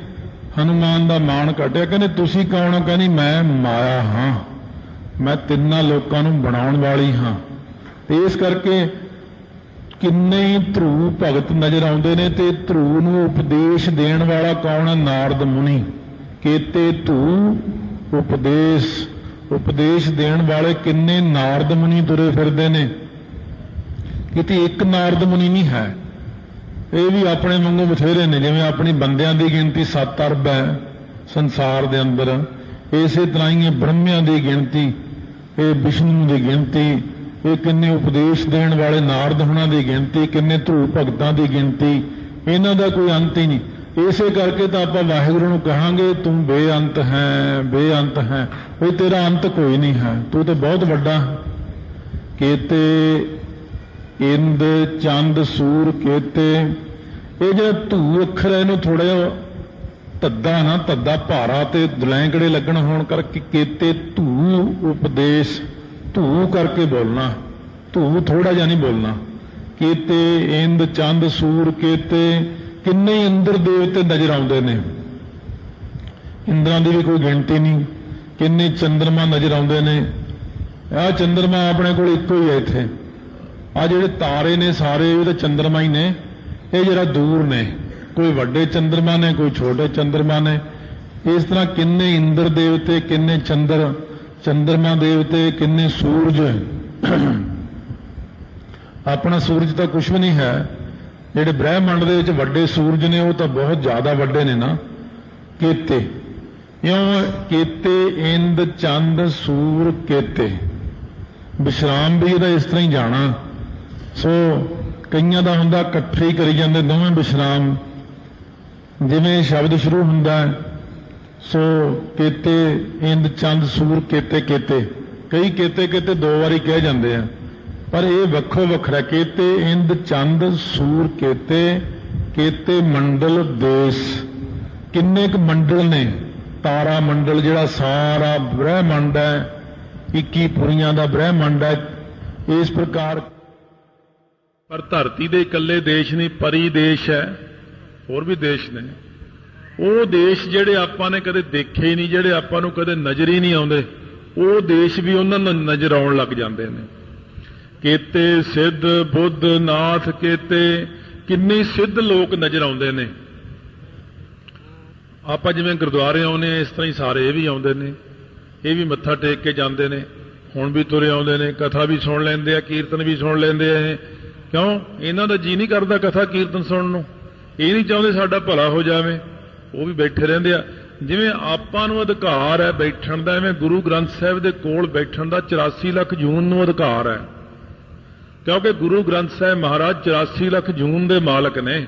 ਹਨੂਮਾਨ ਦਾ ਮਾਣ ਘਟਿਆ। ਕਹਿੰਦੇ, ਤੁਸੀਂ ਕੌਣ ਹੋ? ਕਹਿੰਦੀ, ਮੈਂ ਮਾਇਆ ਹਾਂ। ਮੈਂ ਤਿੰਨਾਂ ਲੋਕਾਂ ਨੂੰ ਬਣਾਉਣ ਵਾਲੀ ਹਾਂ। ਇਸ ਕਰਕੇ ਕਿੰਨੇ ਹੀ ਧਰੂ ਭਗਤ ਨਜ਼ਰ ਆਉਂਦੇ ਨੇ ਤੇ ਧਰੂ ਨੂੰ ਉਪਦੇਸ਼ ਦੇਣ ਵਾਲਾ ਕੌਣ ਹੈ? ਨਾਰਦ ਮੁਨੀ। ਕੇਤੇ ਧੂ, ਉਪਦੇਸ਼ ਉਪਦੇਸ਼ ਦੇਣ ਵਾਲੇ ਕਿੰਨੇ ਨਾਰਦ ਮੁਨੀ ਤੁਰੇ ਫਿਰਦੇ ਨੇ? ਕਿਤੇ ਇੱਕ ਨਾਰਦ ਮੁਨੀ ਨਹੀਂ ਹੈ। ਇਹ ਵੀ ਆਪਣੇ ਵਾਂਗੂ ਬਥੇਰੇ ਨੇ, ਜਿਵੇਂ ਆਪਣੀ ਬੰਦਿਆਂ ਦੀ ਗਿਣਤੀ 7 ਅਰਬ ਹੈ, ਸੰਸਾਰ ਦੇ ਅੰਦਰ। ਇਸੇ ਤਰ੍ਹਾਂ ਹੀ ਇਹ ਬ੍ਰਹਮਿਆਂ ਦੀ ਗਿਣਤੀ, ਇਹ ਵਿਸ਼ਨੂੰ ਦੀ ਗਿਣਤੀ ਇਹ ਕਿੰਨੇ ਉਪਦੇਸ਼ ਦੇਣ ਵਾਲੇ ਨਾਰਦ ਹੁਣਾਂ ਦੀ ਗਿਣਤੀ, ਕਿੰਨੇ ਧਰੂ ਭਗਤਾਂ ਦੀ ਗਿਣਤੀ, ਇਹਨਾਂ ਦਾ ਕੋਈ ਅੰਤ ਹੀ ਨਹੀਂ। ਇਸੇ ਕਰਕੇ ਤਾਂ ਆਪਾਂ ਵਾਹਿਗੁਰੂ ਨੂੰ ਕਹਾਂਗੇ, ਤੂੰ ਬੇਅੰਤ ਹੈ ਬੇਅੰਤ ਹੈ ਵੀ ਤੇਰਾ ਅੰਤ ਕੋਈ ਨਹੀਂ ਹੈ। ਤੂੰ ਤੇ ਬਹੁਤ ਵੱਡਾ ਕੇਤੇ, ਇੰਦ, ਚੰਦ, ਸੂਰ, ਕੇਤੇ, ਇਹ ਜਿਹੜਾ ਧੂ ਅੱਖਰ ਹੈ, ਇਹਨੂੰ ਥੋੜਾ ਜਿਹਾ ਤੱਦਾ ਨਾ ਤੱਦਾ ਭਾਰਾ ਤੇ ਦਲੈਂਕੜੇ ਲੱਗਣ ਹੋਣ ਕਰਕੇ ਕੇਤੇ ਧੂ ਉਪਦੇਸ਼ ਧੂ ਕਰਕੇ ਬੋਲਣਾ, ਧੂ ਥੋੜਾ ਜਿਹਾ ਨਹੀਂ ਬੋਲਣਾ। ਕੇਤੇ ਇੰਦ ਚੰਦ ਸੂਰ ਕੇਤੇ, ਕਿੰਨੇ ਹੀ ਇੰਦਰ ਦੇਵਤੇ ਨਜ਼ਰ ਆਉਂਦੇ ਨੇ। ਇੰਦਰਾਂ ਦੀ ਵੀ ਕੋਈ ਗਿਣਤੀ ਨਹੀਂ, ਕਿੰਨੇ ਚੰਦਰਮਾ ਨਜ਼ਰ ਆਉਂਦੇ ਨੇ। ਆਹ ਚੰਦਰਮਾ ਆਪਣੇ ਕੋਲ ਇੱਕੋ ਹੀ ਹੈ ਇੱਥੇ। ਆ ਜਿਹੜੇ ਤਾਰੇ ਨੇ ਸਾਰੇ, ਇਹ ਤਾਂ ਚੰਦਰਮਾ ਹੀ ਨੇ। ਇਹ ਜਿਹੜਾ ਦੂਰ ਨੇ। ਕੋਈ ਵੱਡੇ ਚੰਦਰਮਾ ਨੇ, ਕੋਈ ਛੋਟੇ ਚੰਦਰਮਾ ਨੇ। ਇਸ ਤਰ੍ਹਾਂ ਕਿੰਨੇ ਇੰਦਰ ਦੇਵਤੇ, ਕਿੰਨੇ ਚੰਦਰ ਚੰਦਰਮਾ ਦੇਵ ਤੇ ਕਿੰਨੇ ਸੂਰਜ ਆਪਣਾ ਸੂਰਜ ਤਾਂ ਕੁਝ ਵੀ ਨਹੀਂ ਹੈ। ਜਿਹੜੇ ਬ੍ਰਹਿਮੰਡ ਦੇ ਵਿੱਚ ਵੱਡੇ ਸੂਰਜ ਨੇ ਉਹ ਤਾਂ ਬਹੁਤ ਜ਼ਿਆਦਾ ਵੱਡੇ ਨੇ ਨਾ। ਕੇਤੇ। ਇਉਂ ਕੇਤੇ ਇੰਦ ਚੰਦ ਸੂਰ ਕੇਤੇ। ਵਿਸ਼ਰਾਮ ਵੀ ਇਹਦਾ ਇਸ ਤਰ੍ਹਾਂ ਹੀ ਜਾਣਾ। ਸੋ ਕਈਆਂ ਦਾ ਹੁੰਦਾ ਇਕੱਠੇ ਹੀ ਕਰੀ ਜਾਂਦੇ ਦੋਵੇਂ ਵਿਸ਼ਰਾਮ। ਜਿਵੇਂ ਸ਼ਬਦ ਸ਼ੁਰੂ ਹੁੰਦਾ ਹੈ, ਸੋ ਕੇਤੇ, ਇੰਦ, ਚੰਦ, ਸੂਰ, ਕੇਤੇ ਕੇਤੇ। ਕਈ ਕੇਤੇ ਕੇਤੇ ਦੋ ਵਾਰੀ ਕਹਿ ਜਾਂਦੇ ਆ। ਪਰ ਇਹ ਵੱਖੋ ਵੱਖਰਾ ਕੇਤੇ, ਇੰਦ, ਚੰਦ, ਸੂਰ, ਕੇਤੇ ਕੇਤੇ, ਮੰਡਲ, ਦੇਸ਼। ਕਿੰਨੇ ਕੁ ਮੰਡਲ ਨੇ? ਤਾਰਾ ਮੰਡਲ ਜਿਹੜਾ ਸਾਰਾ ਬ੍ਰਹਿਮੰਡ ਹੈ 21 ਪੁਰੀਆਂ ਦਾ ਬ੍ਰਹਿਮੰਡ ਹੈ। ਇਸ ਪ੍ਰਕਾਰ ਪਰ ਧਰਤੀ ਦੇ ਇਕੱਲੇ ਦੇਸ਼ ਨਹੀਂ, ਪਰੀ ਦੇਸ਼ ਹੈ। ਹੋਰ ਵੀ ਦੇਸ਼ ਨੇ। ਉਹ ਦੇਸ਼ ਜਿਹੜੇ ਆਪਾਂ ਨੇ ਕਦੇ ਦੇਖੇ ਹੀ ਨਹੀਂ, ਜਿਹੜੇ ਆਪਾਂ ਨੂੰ ਕਦੇ ਨਜ਼ਰ ਹੀ ਨਹੀਂ ਆਉਂਦੇ, ਉਹ ਦੇਸ਼ ਵੀ ਉਹਨਾਂ ਨੂੰ ਨਜ਼ਰ ਆਉਣ ਲੱਗ ਜਾਂਦੇ ਨੇ। ਕੇਤੇ ਸਿੱਧ ਬੁੱਧ ਨਾਥ ਕੇਤੇ, ਕਿੰਨੇ ਸਿੱਧ ਲੋਕ ਨਜ਼ਰ ਆਉਂਦੇ ਨੇ। ਆਪਾਂ ਜਿਵੇਂ ਗੁਰਦੁਆਰੇ ਆਉਨੇ ਆ ਇਸ ਤਰ੍ਹਾਂ ਹੀ ਸਾਰੇ ਇਹ ਵੀ ਆਉਂਦੇ ਨੇ। ਇਹ ਵੀ ਮੱਥਾ ਟੇਕ ਕੇ ਜਾਂਦੇ ਨੇ। ਹੁਣ ਵੀ ਤੁਰੇ ਆਉਂਦੇ ਨੇ, ਕਥਾ ਵੀ ਸੁਣ ਲੈਂਦੇ ਆ, ਕੀਰਤਨ ਵੀ ਸੁਣ ਲੈਂਦੇ ਆ ਇਹ। ਕਿਉਂ? ਇਹਨਾਂ ਦਾ ਜੀ ਨਹੀਂ ਕਰਦਾ ਕਥਾ ਕੀਰਤਨ ਸੁਣਨ ਨੂੰ। ਇਹ ਨਹੀਂ ਚਾਹੁੰਦੇ ਸਾਡਾ ਭਲਾ ਹੋ ਜਾਵੇ। ਉਹ ਵੀ ਬੈਠੇ ਰਹਿੰਦੇ ਆ। ਜਿਵੇਂ ਆਪਾਂ ਨੂੰ ਅਧਿਕਾਰ ਹੈ ਬੈਠਣ ਦਾ, ਐਵੇਂ ਗੁਰੂ ਗ੍ਰੰਥ ਸਾਹਿਬ ਦੇ ਕੋਲ ਬੈਠਣ ਦਾ 84 ਲੱਖ ਜੂਨ ਨੂੰ ਅਧਿਕਾਰ ਹੈ। ਕਿਉਂਕਿ ਗੁਰੂ ਗ੍ਰੰਥ ਸਾਹਿਬ ਮਹਾਰਾਜ 84 ਲੱਖ ਜੂਨ ਦੇ ਮਾਲਕ ਨੇ।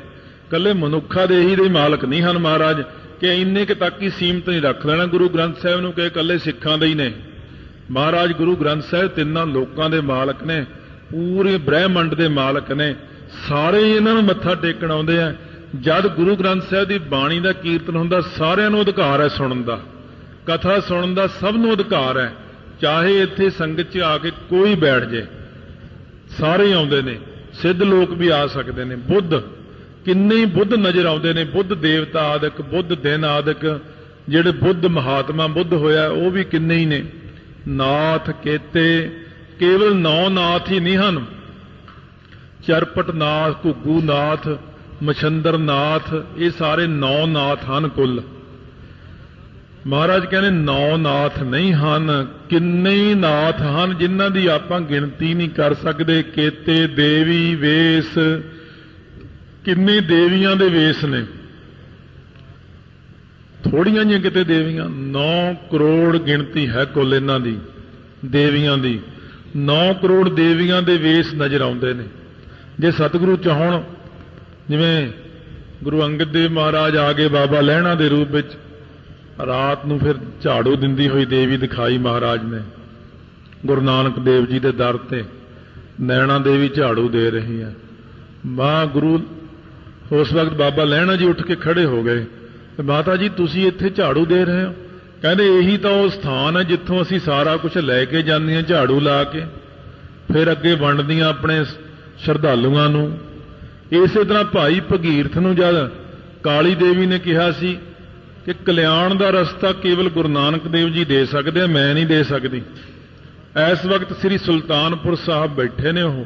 ਕੱਲੇ ਮਨੁੱਖਾ ਦੇ ਹੀ ਦੇ ਮਾਲਕ ਨਹੀਂ ਹਨ ਮਹਾਰਾਜ, ਕਿ ਇੰਨੇ ਕੁ ਤੱਕ ਹੀ ਸੀਮਤ ਨਹੀਂ ਰੱਖ ਲੈਣਾ ਗੁਰੂ ਗ੍ਰੰਥ ਸਾਹਿਬ ਨੂੰ, ਕਿ ਕੱਲੇ ਸਿੱਖਾਂ ਦੇ ਹੀ ਨੇ। ਮਹਾਰਾਜ ਗੁਰੂ ਗ੍ਰੰਥ ਸਾਹਿਬ ਤਿੰਨਾਂ ਲੋਕਾਂ ਦੇ ਮਾਲਕ ਨੇ, ਪੂਰੇ ਬ੍ਰਹਿਮੰਡ ਦੇ ਮਾਲਕ ਨੇ। ਸਾਰੇ ਹੀ ਇਹਨਾਂ ਨੂੰ ਮੱਥਾ ਟੇਕਣ ਆਉਂਦੇ ਆ। ਜਦ ਗੁਰੂ ਗ੍ਰੰਥ ਸਾਹਿਬ ਦੀ ਬਾਣੀ ਦਾ ਕੀਰਤਨ ਹੁੰਦਾ, ਸਾਰਿਆਂ ਨੂੰ ਅਧਿਕਾਰ ਹੈ ਸੁਣਨ ਦਾ। ਕਥਾ ਸੁਣਨ ਦਾ ਸਭ ਨੂੰ ਅਧਿਕਾਰ ਹੈ, ਚਾਹੇ ਇੱਥੇ ਸੰਗਤ 'ਚ ਆ ਕੇ ਕੋਈ ਬੈਠ ਜੇ। ਸਾਰੇ ਆਉਂਦੇ ਨੇ, ਸਿੱਧ ਲੋਕ ਵੀ ਆ ਸਕਦੇ ਨੇ। ਬੁੱਧ, ਕਿੰਨੇ ਹੀ ਬੁੱਧ ਨਜ਼ਰ ਆਉਂਦੇ ਨੇ। ਬੁੱਧ ਦੇਵਤਾ ਆਦਿਕ, ਬੁੱਧ ਦਿਨ ਆਦਿਕ, ਜਿਹੜੇ ਬੁੱਧ ਮਹਾਤਮਾ ਬੁੱਧ ਹੋਇਆ, ਉਹ ਵੀ ਕਿੰਨੇ ਹੀ ਨੇ। ਨਾਥ ਕੇਤੇ, ਕੇਵਲ ਨੌ ਨਾਥ ਹੀ ਨਹੀਂ ਹਨ। ਚਰਪਟ ਨਾਥ, ਘੁੱਗੂ ਨਾਥ ਮਛੰਦਰ ਨਾਥ ਇਹ ਸਾਰੇ ਨੌ ਨਾਥ ਹਨ ਕੁੱਲ। ਮਹਾਰਾਜ ਕਹਿੰਦੇ ਨੌ ਨਾਥ ਨਹੀਂ ਹਨ, ਕਿੰਨੇ ਹੀ ਨਾਥ ਹਨ ਜਿਨ੍ਹਾਂ ਦੀ ਆਪਾਂ ਗਿਣਤੀ ਨਹੀਂ ਕਰ ਸਕਦੇ। ਕੇਤੇ, ਦੇਵੀ, ਵੇਸ, ਕਿੰਨੇ ਦੇਵੀਆਂ ਦੇ ਵੇਸ ਨੇ। ਥੋੜੀਆਂ ਜਿਹੀਆਂ ਕਿਤੇ ਦੇਵੀਆਂ 9 ਕਰੋੜ ਗਿਣਤੀ ਹੈ ਕੁੱਲ ਇਹਨਾਂ ਦੀ, ਦੇਵੀਆਂ ਦੀ। 9 ਕਰੋੜ ਦੇਵੀਆਂ ਦੇ ਵੇਸ ਨਜ਼ਰ ਆਉਂਦੇ ਨੇ। ਜੇ ਸਤਿਗੁਰੂ ਚਾਹਣ ਜਿਵੇਂ ਗੁਰੂ ਅੰਗਦ ਦੇਵ ਮਹਾਰਾਜ ਆ ਗਏ ਬਾਬਾ ਲਹਿਣਾ ਦੇ ਰੂਪ ਵਿੱਚ ਰਾਤ ਨੂੰ ਫਿਰ ਝਾੜੂ ਦਿੰਦੀ ਹੋਈ ਦੇਵੀ ਦਿਖਾਈ ਮਹਾਰਾਜ ਨੇ। ਗੁਰੂ ਨਾਨਕ ਦੇਵ ਜੀ ਦੇ ਦਰ ਤੇ ਨੈਣਾ ਦੇਵੀ ਝਾੜੂ ਦੇ ਰਹੀ ਹੈ। ਮਾਂ ਗੁਰੂ ਉਸ ਵਕਤ ਬਾਬਾ ਲਹਿਣਾ ਜੀ ਉੱਠ ਕੇ ਖੜੇ ਹੋ ਗਏ ਤੇ ਮਾਤਾ ਜੀ, ਤੁਸੀਂ ਇੱਥੇ ਝਾੜੂ ਦੇ ਰਹੇ ਹੋ? ਕਹਿੰਦੇ, ਇਹੀ ਤਾਂ ਉਹ ਸਥਾਨ ਹੈ ਜਿੱਥੋਂ ਅਸੀਂ ਸਾਰਾ ਕੁਝ ਲੈ ਕੇ ਜਾਂਦੇ ਹਾਂ ਝਾੜੂ ਲਾ ਕੇ, ਫਿਰ ਅੱਗੇ ਵੰਡਦੀਆਂ ਆਪਣੇ ਸ਼ਰਧਾਲੂਆਂ ਨੂੰ ਇਸੇ ਤਰ੍ਹਾਂ ਭਾਈ ਭਗੀਰਥ ਨੂੰ ਜਦ ਕਾਲੀ ਦੇਵੀ ਨੇ ਕਿਹਾ ਸੀ ਕਿ ਕਲਿਆਣ ਦਾ ਰਸਤਾ ਕੇਵਲ ਗੁਰੂ ਨਾਨਕ ਦੇਵ ਜੀ ਦੇ ਸਕਦੇ ਆ, ਮੈਂ ਨਹੀਂ ਦੇ ਸਕਦੀ। ਇਸ ਵਕਤ ਸ੍ਰੀ ਸੁਲਤਾਨਪੁਰ ਸਾਹਿਬ ਬੈਠੇ ਨੇ ਉਹ,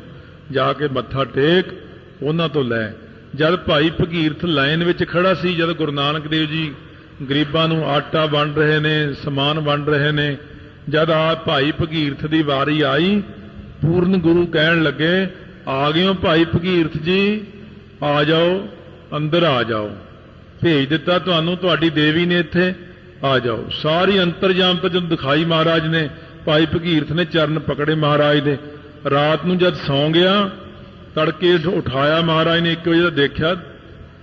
ਜਾ ਕੇ ਮੱਥਾ ਟੇਕ, ਉਹਨਾਂ ਤੋਂ ਲੈ। ਜਦ ਭਾਈ ਭਗੀਰਥ ਲਾਈਨ ਵਿੱਚ ਖੜਾ ਸੀ, ਜਦ ਗੁਰੂ ਨਾਨਕ ਦੇਵ ਜੀ ਗਰੀਬਾਂ ਨੂੰ ਆਟਾ ਵੰਡ ਰਹੇ ਨੇ, ਸਮਾਨ ਵੰਡ ਰਹੇ ਨੇ, ਜਦ ਆ ਭਾਈ ਭਗੀਰਥ ਦੀ ਵਾਰੀ ਆਈ, ਪੂਰਨ ਗੁਰੂ ਕਹਿਣ ਲੱਗੇ ਆ ਗਏ ਹੋ ਭਾਈ ਭਗੀਰਥ ਜੀ, ਆ ਜਾਓ, ਅੰਦਰ ਆ ਜਾਓ। ਭੇਜ ਦਿੱਤਾ ਤੁਹਾਨੂੰ, ਤੁਹਾਡੀ ਦੇਵੀ ਨੇ ਇੱਥੇ, ਆ ਜਾਓ। ਸਾਰੀ ਅੰਤਰਜਾਮ ਤੋਂ ਜਦੋਂ ਦਿਖਾਈ ਮਹਾਰਾਜ ਨੇ, ਭਾਈ ਭਗੀਰਥ ਨੇ ਚਰਨ ਪਕੜੇ ਮਹਾਰਾਜ ਦੇ। ਰਾਤ ਨੂੰ ਜਦ ਸੌਂ ਗਿਆ, ਤੜਕੇ ਉਠਾਇਆ ਮਹਾਰਾਜ ਨੇ 1 ਵਜੇ ਦਾ ਦੇਖਿਆ,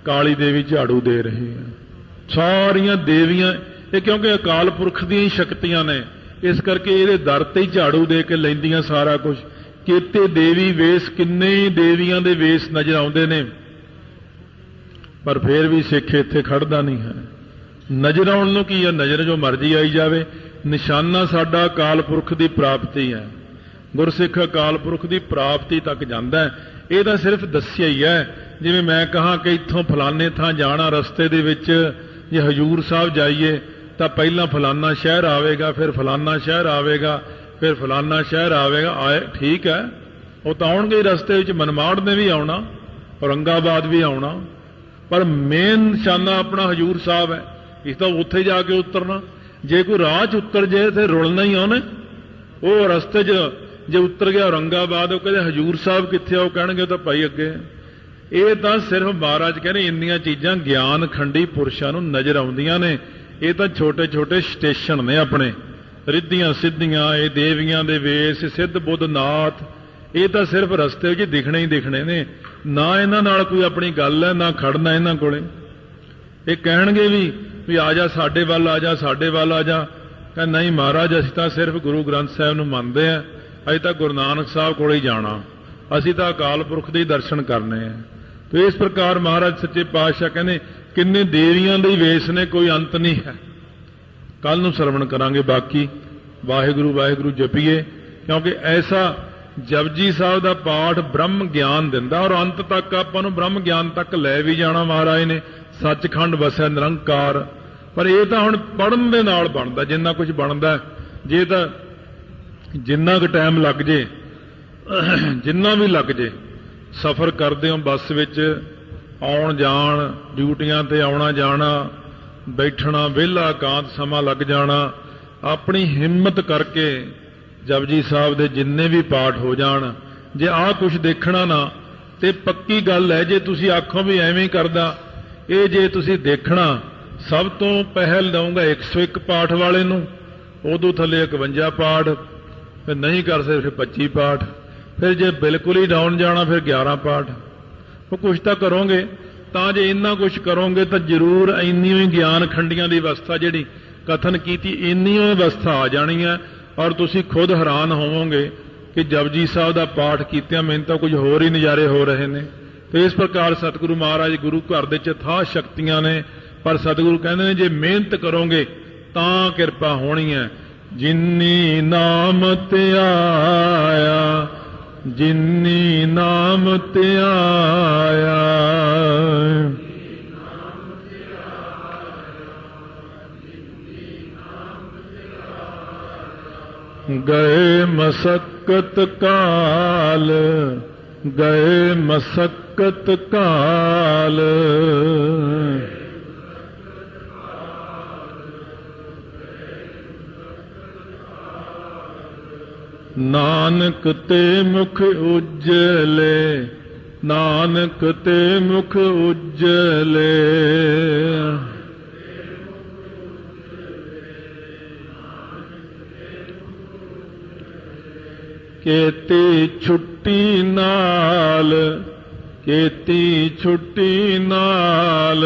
ਕਾਲੀ ਦੇਵੀ ਝਾੜੂ ਦੇ ਰਹੀ ਹੈ। ਸਾਰੀਆਂ ਦੇਵੀਆਂ, ਇਹ ਕਿਉਂਕਿ ਅਕਾਲ ਪੁਰਖ ਦੀਆਂ ਹੀ ਸ਼ਕਤੀਆਂ ਨੇ, ਇਸ ਕਰਕੇ ਇਹਦੇ ਦਰ ਤੇ ਹੀ ਝਾੜੂ ਦੇ ਕੇ ਲੈਂਦੀਆਂ ਸਾਰਾ ਕੁਝ ਕੀਤੇ ਦੇਵੀ ਵੇਸ ਕਿੰਨੇ ਹੀ ਦੇਵੀਆਂ ਦੇ ਵੇਸ ਨਜ਼ਰ ਆਉਂਦੇ ਨੇ। ਪਰ ਫਿਰ ਵੀ ਸਿੱਖ ਇੱਥੇ ਖੜਦਾ ਨਹੀਂ ਹੈ। ਨਜ਼ਰ ਆਉਣ ਨੂੰ ਕੀ ਹੈ? ਨਜ਼ਰ ਜੋ ਮਰਜ਼ੀ ਆਈ ਜਾਵੇ। ਨਿਸ਼ਾਨਾ ਸਾਡਾ ਅਕਾਲ ਪੁਰਖ ਦੀ ਪ੍ਰਾਪਤੀ ਹੈ। ਗੁਰਸਿੱਖ ਅਕਾਲ ਪੁਰਖ ਦੀ ਪ੍ਰਾਪਤੀ ਤੱਕ ਜਾਂਦਾ ਹੈ। ਇਹ ਤਾਂ ਸਿਰਫ ਦੱਸਿਆ ਹੀ ਹੈ। ਜਿਵੇਂ ਮੈਂ ਕਹਾ ਕਿ ਇੱਥੋਂ ਫਲਾਣੇ ਥਾਂ ਜਾਣਾ, ਰਸਤੇ ਦੇ ਵਿੱਚ ਜੇ ਹਜੂਰ ਸਾਹਿਬ ਜਾਈਏ, ਤਾਂ ਪਹਿਲਾਂ ਫਲਾਨਾ ਸ਼ਹਿਰ ਆਵੇਗਾ, ਫਿਰ ਫਲਾਨਾ ਸ਼ਹਿਰ ਆਵੇਗਾ। ਫਿਰ ਫਲਾਨਾ ਸ਼ਹਿਰ ਆਵੇਗਾ, ਆਏ, ਠੀਕ ਹੈ। ਉਹ ਤਾਂ ਆਉਣਗੇ ਰਸਤੇ ਵਿੱਚ, ਮਨਮਾੜ ਨੇ ਵੀ ਆਉਣਾ, ਔਰੰਗਾਬਾਦ ਵੀ ਆਉਣਾ। ਪਰ ਮੇਨ ਨਿਸ਼ਾਨਾ ਆਪਣਾ ਹਜੂਰ ਸਾਹਿਬ ਹੈ। ਇਸ ਤਾਂ ਉੱਥੇ ਜਾ ਕੇ ਉਤਰਨਾ। ਜੇ ਕੋਈ ਰਾਹ 'ਚ ਉਤਰ ਜੇ, ਤੇ ਰੁਲਣਾ ਹੀ ਉਹਨੇ। ਉਹ ਰਸਤੇ 'ਚ ਜੇ ਉਤਰ ਗਿਆ ਔਰੰਗਾਬਾਦ, ਉਹ ਕਹਿੰਦੇ ਹਜੂਰ ਸਾਹਿਬ ਕਿੱਥੇ ਆ, ਉਹ ਕਹਿਣਗੇ ਤਾਂ ਭਾਈ ਅੱਗੇ। ਇਹ ਤਾਂ ਸਿਰਫ ਮਹਾਰਾਜ ਕਹਿੰਦੇ ਇੰਨੀਆਂ ਚੀਜ਼ਾਂ ਗਿਆਨ, ਖੰਡੀ ਪੁਰਸ਼ਾਂ ਨੂੰ ਨਜ਼ਰ ਆਉਂਦੀਆਂ ਨੇ। ਇਹ ਤਾਂ ਛੋਟੇ ਛੋਟੇ ਸਟੇਸ਼ਨ ਨੇ ਆਪਣੇ। ਰਿੱਧੀਆਂ ਸਿੱਧੀਆਂ, ਇਹ ਦੇਵੀਆਂ ਦੇ ਵੇਸ, ਸਿੱਧ ਬੁੱਧ ਨਾਥ। ਇਹ ਤਾਂ ਸਿਰਫ ਰਸਤੇ ਵਿੱਚ ਦਿਖਣੇ ਹੀ ਦਿਖਣੇ ਨੇ। ਨਾ ਇਹਨਾਂ ਨਾਲ ਕੋਈ ਆਪਣੀ ਗੱਲ ਹੈ, ਨਾ ਖੜਨਾ ਇਹਨਾਂ ਕੋਲੇ। ਇਹ ਕਹਿਣਗੇ ਵੀ ਵੀ ਆ ਜਾ ਸਾਡੇ ਵੱਲ, ਆ ਜਾ ਸਾਡੇ ਵੱਲ, ਆ ਜਾ। ਕਹਿੰਦਾ, ਨਹੀਂ ਮਹਾਰਾਜ, ਅਸੀਂ ਤਾਂ ਸਿਰਫ ਗੁਰੂ ਗ੍ਰੰਥ ਸਾਹਿਬ ਨੂੰ ਮੰਨਦੇ ਆ ਅਸੀਂ ਤਾਂ ਗੁਰੂ ਨਾਨਕ ਸਾਹਿਬ ਕੋਲੇ ਹੀ ਜਾਣਾ। ਅਸੀਂ ਤਾਂ ਅਕਾਲ ਪੁਰਖ ਦੇ ਹੀ ਦਰਸ਼ਨ ਕਰਨੇ ਆ। ਤੇ ਇਸ ਪ੍ਰਕਾਰ ਮਹਾਰਾਜ ਸੱਚੇ ਪਾਤਸ਼ਾਹ ਕਹਿੰਦੇ, ਕਿੰਨੇ ਦੇਵੀਆਂ ਦੇ ਵੇਸ ਨੇ, ਕੋਈ ਅੰਤ ਨਹੀਂ ਹੈ। ਕੱਲ ਨੂੰ ਸਰਵਣ ਕਰਾਂਗੇ ਬਾਕੀ। ਵਾਹਿਗੁਰੂ ਵਾਹਿਗੁਰੂ ਜਪੀਏ, ਕਿਉਂਕਿ ਐਸਾ ਜਪਜੀ ਸਾਹਿਬ ਦਾ ਪਾਠ ਬ੍ਰਹਮ ਗਿਆਨ ਦਿੰਦਾ ਔਰ ਅੰਤ ਤੱਕ ਆਪਾਂ ਨੂੰ ਬ੍ਰਹਮ ਗਿਆਨ ਤੱਕ ਲੈ ਵੀ ਜਾਣਾ ਮਹਾਰਾਜ ਨੇ। ਸੱਚਖੰਡ ਵਸਿਆ ਨਿਰੰਕਾਰ। ਪਰ ਇਹ ਤਾਂ ਹੁਣ ਪੜਨ ਦੇ ਨਾਲ ਬਣਦਾ, ਜਿੰਨਾ ਕੁਝ ਬਣਦਾ ਜੇ ਤਾਂ ਜਿੰਨਾ ਕੁ ਟਾਈਮ ਲੱਗ ਜੇ, ਜਿੰਨਾ ਵੀ ਲੱਗ ਜੇ, ਸਫ਼ਰ ਕਰਦੇ ਹੋ ਬੱਸ ਵਿੱਚ ਆਉਣ ਜਾਣ ਡਿਊਟੀਆਂ ਤੇ ਆਉਣਾ ਜਾਣਾ ਬੈਠਣਾ, ਵਿਹਲਾ ਇਕਾਂਤ ਸਮਾਂ ਲੱਗ ਜਾਣਾ, ਆਪਣੀ ਹਿੰਮਤ ਕਰਕੇ ਜਪਜੀ ਸਾਹਿਬ ਦੇ ਜਿੰਨੇ ਵੀ ਪਾਠ ਹੋ ਜਾਣ, ਜੇ ਆਹ ਕੁਝ ਦੇਖਣਾ ਨਾ, ਤੇ ਪੱਕੀ ਗੱਲ ਹੈ, ਜੇ ਤੁਸੀਂ ਆਖੋ ਵੀ ਐਵੇਂ ਕਰਦਾ, ਇਹ ਜੇ ਤੁਸੀਂ ਦੇਖਣਾ, ਸਭ ਤੋਂ ਪਹਿਲ ਦਊਂਗਾ 101 ਪਾਠ ਵਾਲੇ ਨੂੰ, ਉਦੋਂ ਥੱਲੇ 51 ਪਾਠ, ਫਿਰ ਨਹੀਂ ਕਰ ਸਕਦੇ, ਫਿਰ 25 ਪਾਠ, ਫਿਰ ਜੇ ਬਿਲਕੁਲ ਹੀ ਡਾਊਨ ਜਾਣਾ, ਫਿਰ 11 ਪਾਠ। ਉਹ ਕੁਝ ਤਾਂ ਕਰੋਗੇ ਤਾਂ ਜੇ ਇੰਨਾ ਕੁਝ ਕਰੋਗੇ ਤਾਂ ਜ਼ਰੂਰ ਇੰਨੀ ਹੀ ਗਿਆਨ ਖੰਡੀਆਂ ਦੀ ਅਵਸਥਾ ਜਿਹੜੀ ਕਥਨ ਕੀਤੀ ਇੰਨੀ ਹੀ ਅਵਸਥਾ ਆ ਜਾਣੀ ਹੈ ਔਰ ਤੁਸੀਂ ਖੁਦ ਹੈਰਾਨ ਹੋਵੋਗੇ ਕਿ ਜਪਜੀ ਸਾਹਿਬ ਦਾ ਪਾਠ ਕੀਤਿਆਂ ਮੈਨੂੰ ਤਾਂ ਕੁਝ ਹੋਰ ਹੀ ਨਜ਼ਾਰੇ ਹੋ ਰਹੇ ਨੇ। ਤੇ ਇਸ ਪ੍ਰਕਾਰ ਸਤਿਗੁਰੂ ਮਹਾਰਾਜ ਗੁਰੂ ਘਰ ਦੇ ਚ ਥਾ ਸ਼ਕਤੀਆਂ ਨੇ, ਪਰ ਸਤਿਗੁਰੂ ਕਹਿੰਦੇ ਨੇ, ਜੇ ਮਿਹਨਤ ਕਰੋਗੇ ਤਾਂ ਕਿਰਪਾ ਹੋਣੀ ਹੈ। ਜਿਨੀ ਨਾਮ ਧਿਆਇਆ ਜਿਨੀ ਨਾਮ ਧਿਆਇਆ ਗਏ ਮਸਕਤ ਕਾਲ ਗਏ ਮਸਕਤ ਕਾਲ। ਨਾਨਕ ਤੇ ਮੁਖ ਉਜਲੇ ਨਾਨਕ ਤੇ ਮੁਖ ਉਜਲੇ। ਕੇਤੀ ਛੁੱਟੀ ਨਾਲ ਕੇਤੀ ਛੁੱਟੀ ਨਾਲ।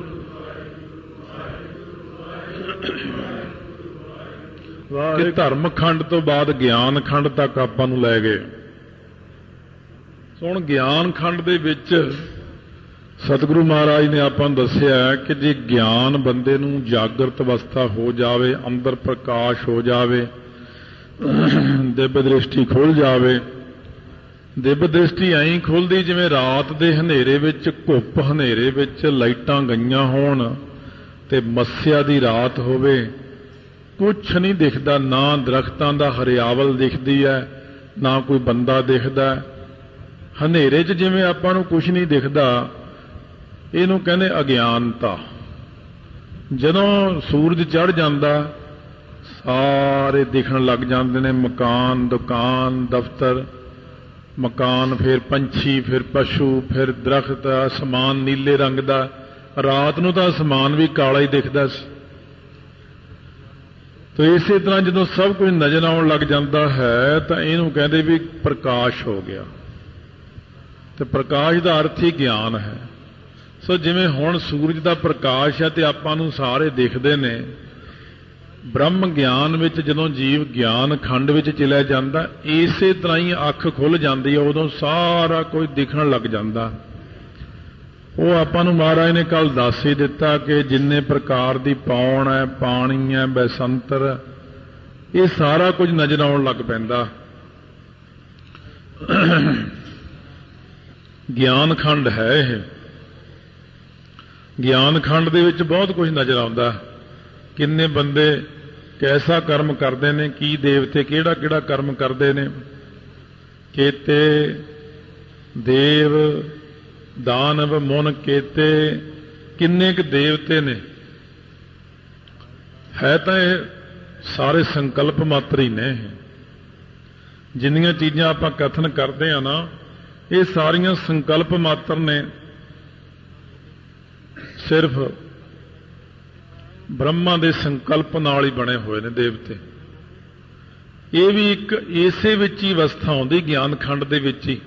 ਕਿ ਧਰਮ ਖੰਡ ਤੋਂ ਬਾਅਦ ਗਿਆਨ ਖੰਡ ਤੱਕ ਆਪਾਂ ਨੂੰ ਲੈ ਗਏ। ਹੁਣ ਗਿਆਨ ਖੰਡ ਦੇ ਵਿੱਚ ਸਤਿਗੁਰੂ ਮਹਾਰਾਜ ਨੇ ਆਪਾਂ ਨੂੰ ਦੱਸਿਆ ਕਿ ਜੇ ਗਿਆਨ ਬੰਦੇ ਨੂੰ ਜਾਗਰਤ ਅਵਸਥਾ ਹੋ ਜਾਵੇ ਅੰਦਰ ਪ੍ਰਕਾਸ਼ ਹੋ ਜਾਵੇ ਦਿਵ ਦ੍ਰਿਸ਼ਟੀ ਖੁੱਲ ਜਾਵੇ ਦਿਵ ਦ੍ਰਿਸ਼ਟੀ ਐਂ ਖੁੱਲਦੀ ਜਿਵੇਂ ਰਾਤ ਦੇ ਹਨੇਰੇ ਵਿੱਚ ਘੁੱਪ ਹਨੇਰੇ ਵਿੱਚ ਲਾਈਟਾਂ ਗਈਆਂ ਹੋਣ ਤੇ ਮੱਸਿਆ ਦੀ ਰਾਤ ਹੋਵੇ ਕੁਛ ਨਹੀਂ ਦਿਖਦਾ, ਨਾ ਦਰਖਤਾਂ ਦਾ ਹਰਿਆਵਲ ਦਿਖਦੀ ਹੈ ਨਾ ਕੋਈ ਬੰਦਾ ਦਿਖਦਾ। ਹਨੇਰੇ 'ਚ ਜਿਵੇਂ ਆਪਾਂ ਨੂੰ ਕੁਛ ਨਹੀਂ ਦਿਖਦਾ, ਇਹਨੂੰ ਕਹਿੰਦੇ ਅਗਿਆਨਤਾ। ਜਦੋਂ ਸੂਰਜ ਚੜ ਜਾਂਦਾ, ਸਾਰੇ ਦਿਖਣ ਲੱਗ ਜਾਂਦੇ ਨੇ, ਮਕਾਨ, ਦੁਕਾਨ, ਦਫ਼ਤਰ, ਮਕਾਨ ਫਿਰ ਪੰਛੀ, ਫਿਰ ਪਸ਼ੂ, ਫਿਰ ਦਰਖਤ, ਅਸਮਾਨ ਨੀਲੇ ਰੰਗ ਦਾ। ਰਾਤ ਨੂੰ ਤਾਂ ਅਸਮਾਨ ਵੀ ਕਾਲਾ ਹੀ ਦਿਖਦਾ ਸੀ। ਤੋ ਇਸੇ ਤਰ੍ਹਾਂ ਜਦੋਂ ਸਭ ਕੁਝ ਨਜ਼ਰ ਆਉਣ ਲੱਗ ਜਾਂਦਾ ਹੈ, ਤਾਂ ਇਹਨੂੰ ਕਹਿੰਦੇ ਵੀ ਪ੍ਰਕਾਸ਼ ਹੋ ਗਿਆ। ਤੇ ਪ੍ਰਕਾਸ਼ ਦਾ ਅਰਥ ਹੀ ਗਿਆਨ ਹੈ। ਸੋ ਜਿਵੇਂ ਹੁਣ ਸੂਰਜ ਦਾ ਪ੍ਰਕਾਸ਼ ਹੈ ਤੇ ਆਪਾਂ ਨੂੰ ਸਾਰੇ ਦਿਖਦੇ ਨੇ, ਬ੍ਰਹਮ ਗਿਆਨ ਵਿੱਚ ਜਦੋਂ ਜੀਵ ਗਿਆਨ ਖੰਡ ਵਿੱਚ ਚਲਿਆ ਜਾਂਦਾ, ਇਸੇ ਤਰ੍ਹਾਂ ਹੀ ਅੱਖ ਖੁੱਲ ਜਾਂਦੀ ਹੈ, ਉਦੋਂ ਸਾਰਾ ਕੁਝ ਦਿਖਣ ਲੱਗ ਜਾਂਦਾ। ਉਹ ਆਪਾਂ ਨੂੰ ਮਹਾਰਾਜ ਨੇ ਕੱਲ ਦੱਸ ਹੀ ਦਿੱਤਾ ਕਿ ਜਿੰਨੇ ਪ੍ਰਕਾਰ ਦੀ ਪੌਣ ਹੈ, ਪਾਣੀ ਹੈ, ਬੈਸੰਤਰ, ਇਹ ਸਾਰਾ ਕੁਝ ਨਜ਼ਰ ਆਉਣ ਲੱਗ ਪੈਂਦਾ। ਗਿਆਨ ਖੰਡ ਹੈ ਇਹ। ਗਿਆਨ ਖੰਡ ਦੇ ਵਿੱਚ ਬਹੁਤ ਕੁਝ ਨਜ਼ਰ ਆਉਂਦਾ। ਕਿੰਨੇ ਬੰਦੇ ਕੈਸਾ ਕਰਮ ਕਰਦੇ ਨੇ, ਕੀ ਦੇਵਤੇ ਕਿਹੜਾ ਕਿਹੜਾ ਕਰਮ ਕਰਦੇ ਨੇ। ਕੇਤੇ, ਦੇਵ ਦਾਨਵ ਮਨ ਕੇਤੇ, ਕਿੰਨੇ ਕੁ ਦੇਵਤੇ ਨੇ? ਹੈ ਤਾਂ ਇਹ ਸਾਰੇ ਸੰਕਲਪ ਮਾਤਰ ਹੀ ਨੇ। ਜਿੰਨੀਆਂ ਚੀਜ਼ਾਂ ਆਪਾਂ ਕਥਨ ਕਰਦੇ ਆ ਨਾ, ਇਹ ਸਾਰੀਆਂ ਸੰਕਲਪ ਮਾਤਰ ਨੇ। ਸਿਰਫ ਬ੍ਰਹਮਾ ਦੇ ਸੰਕਲਪ ਨਾਲ ਹੀ ਬਣੇ ਹੋਏ ਨੇ ਦੇਵਤੇ। ਇਹ ਵੀ ਇੱਕ ਇਸੇ ਵਿੱਚ ਹੀ ਅਵਸਥਾ ਆਉਂਦੀ ਗਿਆਨ ਖੰਡ ਦੇ ਵਿੱਚ ਹੀ।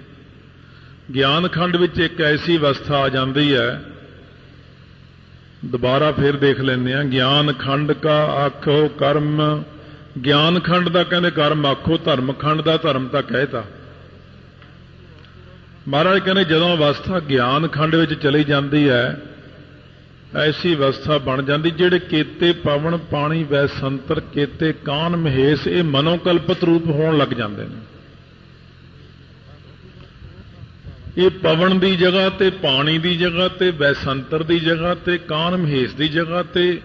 ਗਿਆਨ ਖੰਡ ਵਿੱਚ ਇੱਕ ਐਸੀ ਅਵਸਥਾ ਆ ਜਾਂਦੀ ਹੈ। ਦੁਬਾਰਾ ਫਿਰ ਦੇਖ ਲੈਂਦੇ ਆ ਗਿਆਨ ਖੰਡ ਕਾ ਆਖੋ ਕਰਮ। ਗਿਆਨ ਖੰਡ ਦਾ ਕਹਿੰਦੇ ਕਰਮ ਆਖੋ ਧਰਮ ਖੰਡ ਦਾ ਧਰਮ ਤਾਂ ਕਹਿਤਾ। ਮਹਾਰਾਜ ਕਹਿੰਦੇ ਜਦੋਂ ਅਵਸਥਾ ਗਿਆਨ ਖੰਡ ਵਿੱਚ ਚਲੀ ਜਾਂਦੀ ਹੈ, ਐਸੀ ਅਵਸਥਾ ਬਣ ਜਾਂਦੀ ਜਿਹੜੇ ਕੇਤੇ ਪਵਨ, ਪਾਣੀ ਵੈ ਸੰਤਰ ਕੇਤੇ ਕਾਨ, ਮਹੇਸ਼, ਇਹ ਮਨੋਕਲਪਤ ਰੂਪ ਹੋਣ ਲੱਗ ਜਾਂਦੇ ਨੇ। ਇਹ ਪਵਨ ਦੀ ਜਗ੍ਹਾ ਤੇ, ਪਾਣੀ ਦੀ ਜਗ੍ਹਾ ਤੇ ਬੈਸੰਤਰ ਦੀ ਜਗ੍ਹਾ ਤੇ, ਕਾਨ ਮਹੇਸ਼ ਦੀ ਜਗ੍ਹਾ ਤੇ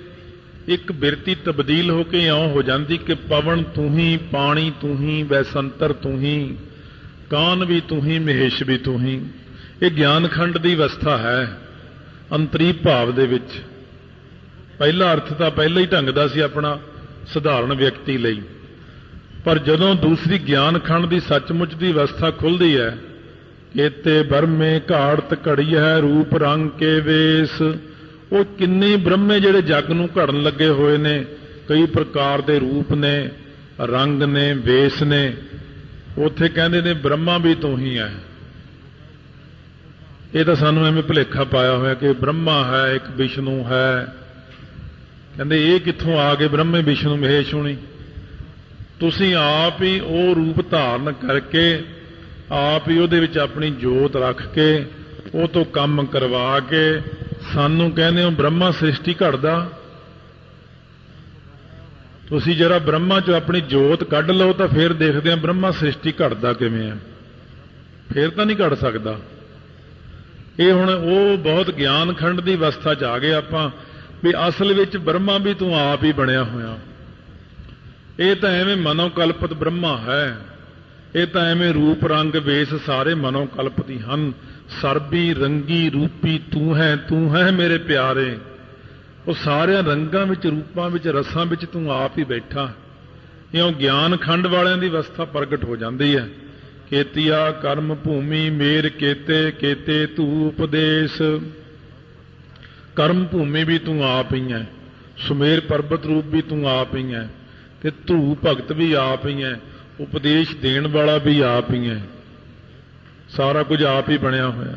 ਇੱਕ ਬਿਰਤੀ ਤਬਦੀਲ ਹੋ ਕੇ ਇਉਂ ਹੋ ਜਾਂਦੀ ਕਿ ਪਵਨ ਤੂੰ ਹੀ, ਪਾਣੀ ਤੂੰ ਹੀ ਬੈਸੰਤਰ ਤੂੰ ਹੀ, ਕਾਨ ਵੀ ਤੂੰ ਹੀ, ਮਹੇਸ਼ ਵੀ ਤੂੰ ਹੀ। ਇਹ ਗਿਆਨ ਖੰਡ ਦੀ ਅਵਸਥਾ ਹੈ ਅੰਤਰੀ ਭਾਵ ਦੇ ਵਿੱਚ। ਪਹਿਲਾ ਅਰਥ ਤਾਂ ਪਹਿਲਾਂ ਹੀ ਢੰਗ ਦਾ ਸੀ ਆਪਣਾ ਸਧਾਰਨ ਵਿਅਕਤੀ ਲਈ। ਪਰ ਜਦੋਂ ਦੂਸਰੀ ਗਿਆਨ ਖੰਡ ਦੀ ਸੱਚਮੁੱਚ ਦੀ ਅਵਸਥਾ ਖੁੱਲਦੀ ਹੈ ਕੇਤੇ ਬਰਮੇ ਘਾੜਤ ਘੜੀ ਹੈ ਰੂਪ ਰੰਗ ਕੇ ਵੇਸ। ਉਹ ਕਿੰਨੇ ਬ੍ਰਹਮੇ ਜਿਹੜੇ ਜੱਗ ਨੂੰ ਘੜਨ ਲੱਗੇ ਹੋਏ ਨੇ, ਕਈ ਪ੍ਰਕਾਰ ਦੇ ਰੂਪ ਨੇ, ਰੰਗ ਨੇ, ਵੇਸ ਨੇ। ਉੱਥੇ ਕਹਿੰਦੇ ਨੇ ਬ੍ਰਹਮਾ ਵੀ ਤੂੰ ਹੀ ਹੈ। ਇਹ ਤਾਂ ਸਾਨੂੰ ਐਵੇਂ ਭੁਲੇਖਾ ਪਾਇਆ ਹੋਇਆ ਕਿ ਬ੍ਰਹਮਾ ਹੈ, ਇੱਕ ਵਿਸ਼ਨੂੰ ਹੈ। ਕਹਿੰਦੇ ਇਹ ਕਿੱਥੋਂ ਆ ਗਏ ਬ੍ਰਹਮੇ, ਵਿਸ਼ਨੂੰ ਮਹੇਸ਼ ਹੋਣੀ ਤੁਸੀਂ ਆਪ ਹੀ ਉਹ ਰੂਪ ਧਾਰਨ ਕਰਕੇ ਆਪ ਹੀ ਉਹਦੇ ਵਿੱਚ ਆਪਣੀ ਜੋਤ ਰੱਖ ਕੇ, ਉਹ ਤੋਂ ਕੰਮ ਕਰਵਾ ਕੇ, ਸਾਨੂੰ ਕਹਿੰਦੇ ਹੋ ਬ੍ਰਹਮਾ ਸ੍ਰਿਸ਼ਟੀ ਘੜਦਾ। ਤੁਸੀਂ ਜਰਾ ਬ੍ਰਹਮਾ ਚੋਂ ਆਪਣੀ ਜੋਤ ਕੱਢ ਲਓ ਤਾਂ ਫਿਰ ਦੇਖਦੇ ਹਾਂ ਬ੍ਰਹਮਾ ਸ੍ਰਿਸ਼ਟੀ ਘੜਦਾ ਕਿਵੇਂ ਹੈ। ਫਿਰ ਤਾਂ ਨਹੀਂ ਘੜ ਸਕਦਾ। ਇਹ ਹੁਣ ਉਹ ਬਹੁਤ ਗਿਆਨ ਖੰਡ ਦੀ ਅਵਸਥਾ 'ਚ ਆ ਗਏ ਆਪਾਂ ਵੀ ਅਸਲ ਵਿੱਚ ਬ੍ਰਹਮਾ ਵੀ ਤੂੰ ਆਪ ਹੀ ਬਣਿਆ ਹੋਇਆ। ਇਹ ਤਾਂ ਐਵੇਂ ਮਨੋਕਲਪਿਤ ਬ੍ਰਹਮਾ ਹੈ। ਇਹ ਤਾਂ ਐਵੇਂ ਰੂਪ ਰੰਗ ਵੇਸ ਸਾਰੇ ਮਨੋਕਲਪਿਤ ਹੀ ਹਨ। ਸਰਬੀ ਰੰਗੀ ਰੂਪੀ ਤੂੰ ਹੈ ਤੂੰ ਹੈ ਮੇਰੇ ਪਿਆਰੇ। ਉਹ ਸਾਰਿਆਂ ਰੰਗਾਂ ਵਿੱਚ, ਰੂਪਾਂ ਵਿੱਚ, ਰਸਾਂ ਵਿੱਚ ਤੂੰ ਆਪ ਹੀ ਬੈਠਾ। ਇਉਂ ਗਿਆਨ ਖੰਡ ਵਾਲਿਆਂ ਦੀ ਅਵਸਥਾ ਪ੍ਰਗਟ ਹੋ ਜਾਂਦੀ ਹੈ। ਕੇਤੀਆ, ਕਰਮ, ਭੂਮੀ, ਮੇਰ, ਕੇਤੇ ਕੇਤੇ, ਤੂੰ ਉਪਦੇਸ਼। ਕਰਮ, ਭੂਮੀ ਵੀ ਤੂੰ ਆਪ ਹੀ ਹੈ। ਸੁਮੇਰ, ਪਰਬਤ ਰੂਪ ਵੀ ਤੂੰ ਆਪ ਹੀ ਹੈ। ਤੇ ਧੂ, ਭਗਤ ਵੀ ਆਪ ਹੀ ਹੈ। ਉਪਦੇਸ਼ ਦੇਣ ਵਾਲਾ ਵੀ ਆਪ ਹੀ ਹੈ। ਸਾਰਾ ਕੁਝ ਆਪ ਹੀ ਬਣਿਆ ਹੋਇਆ।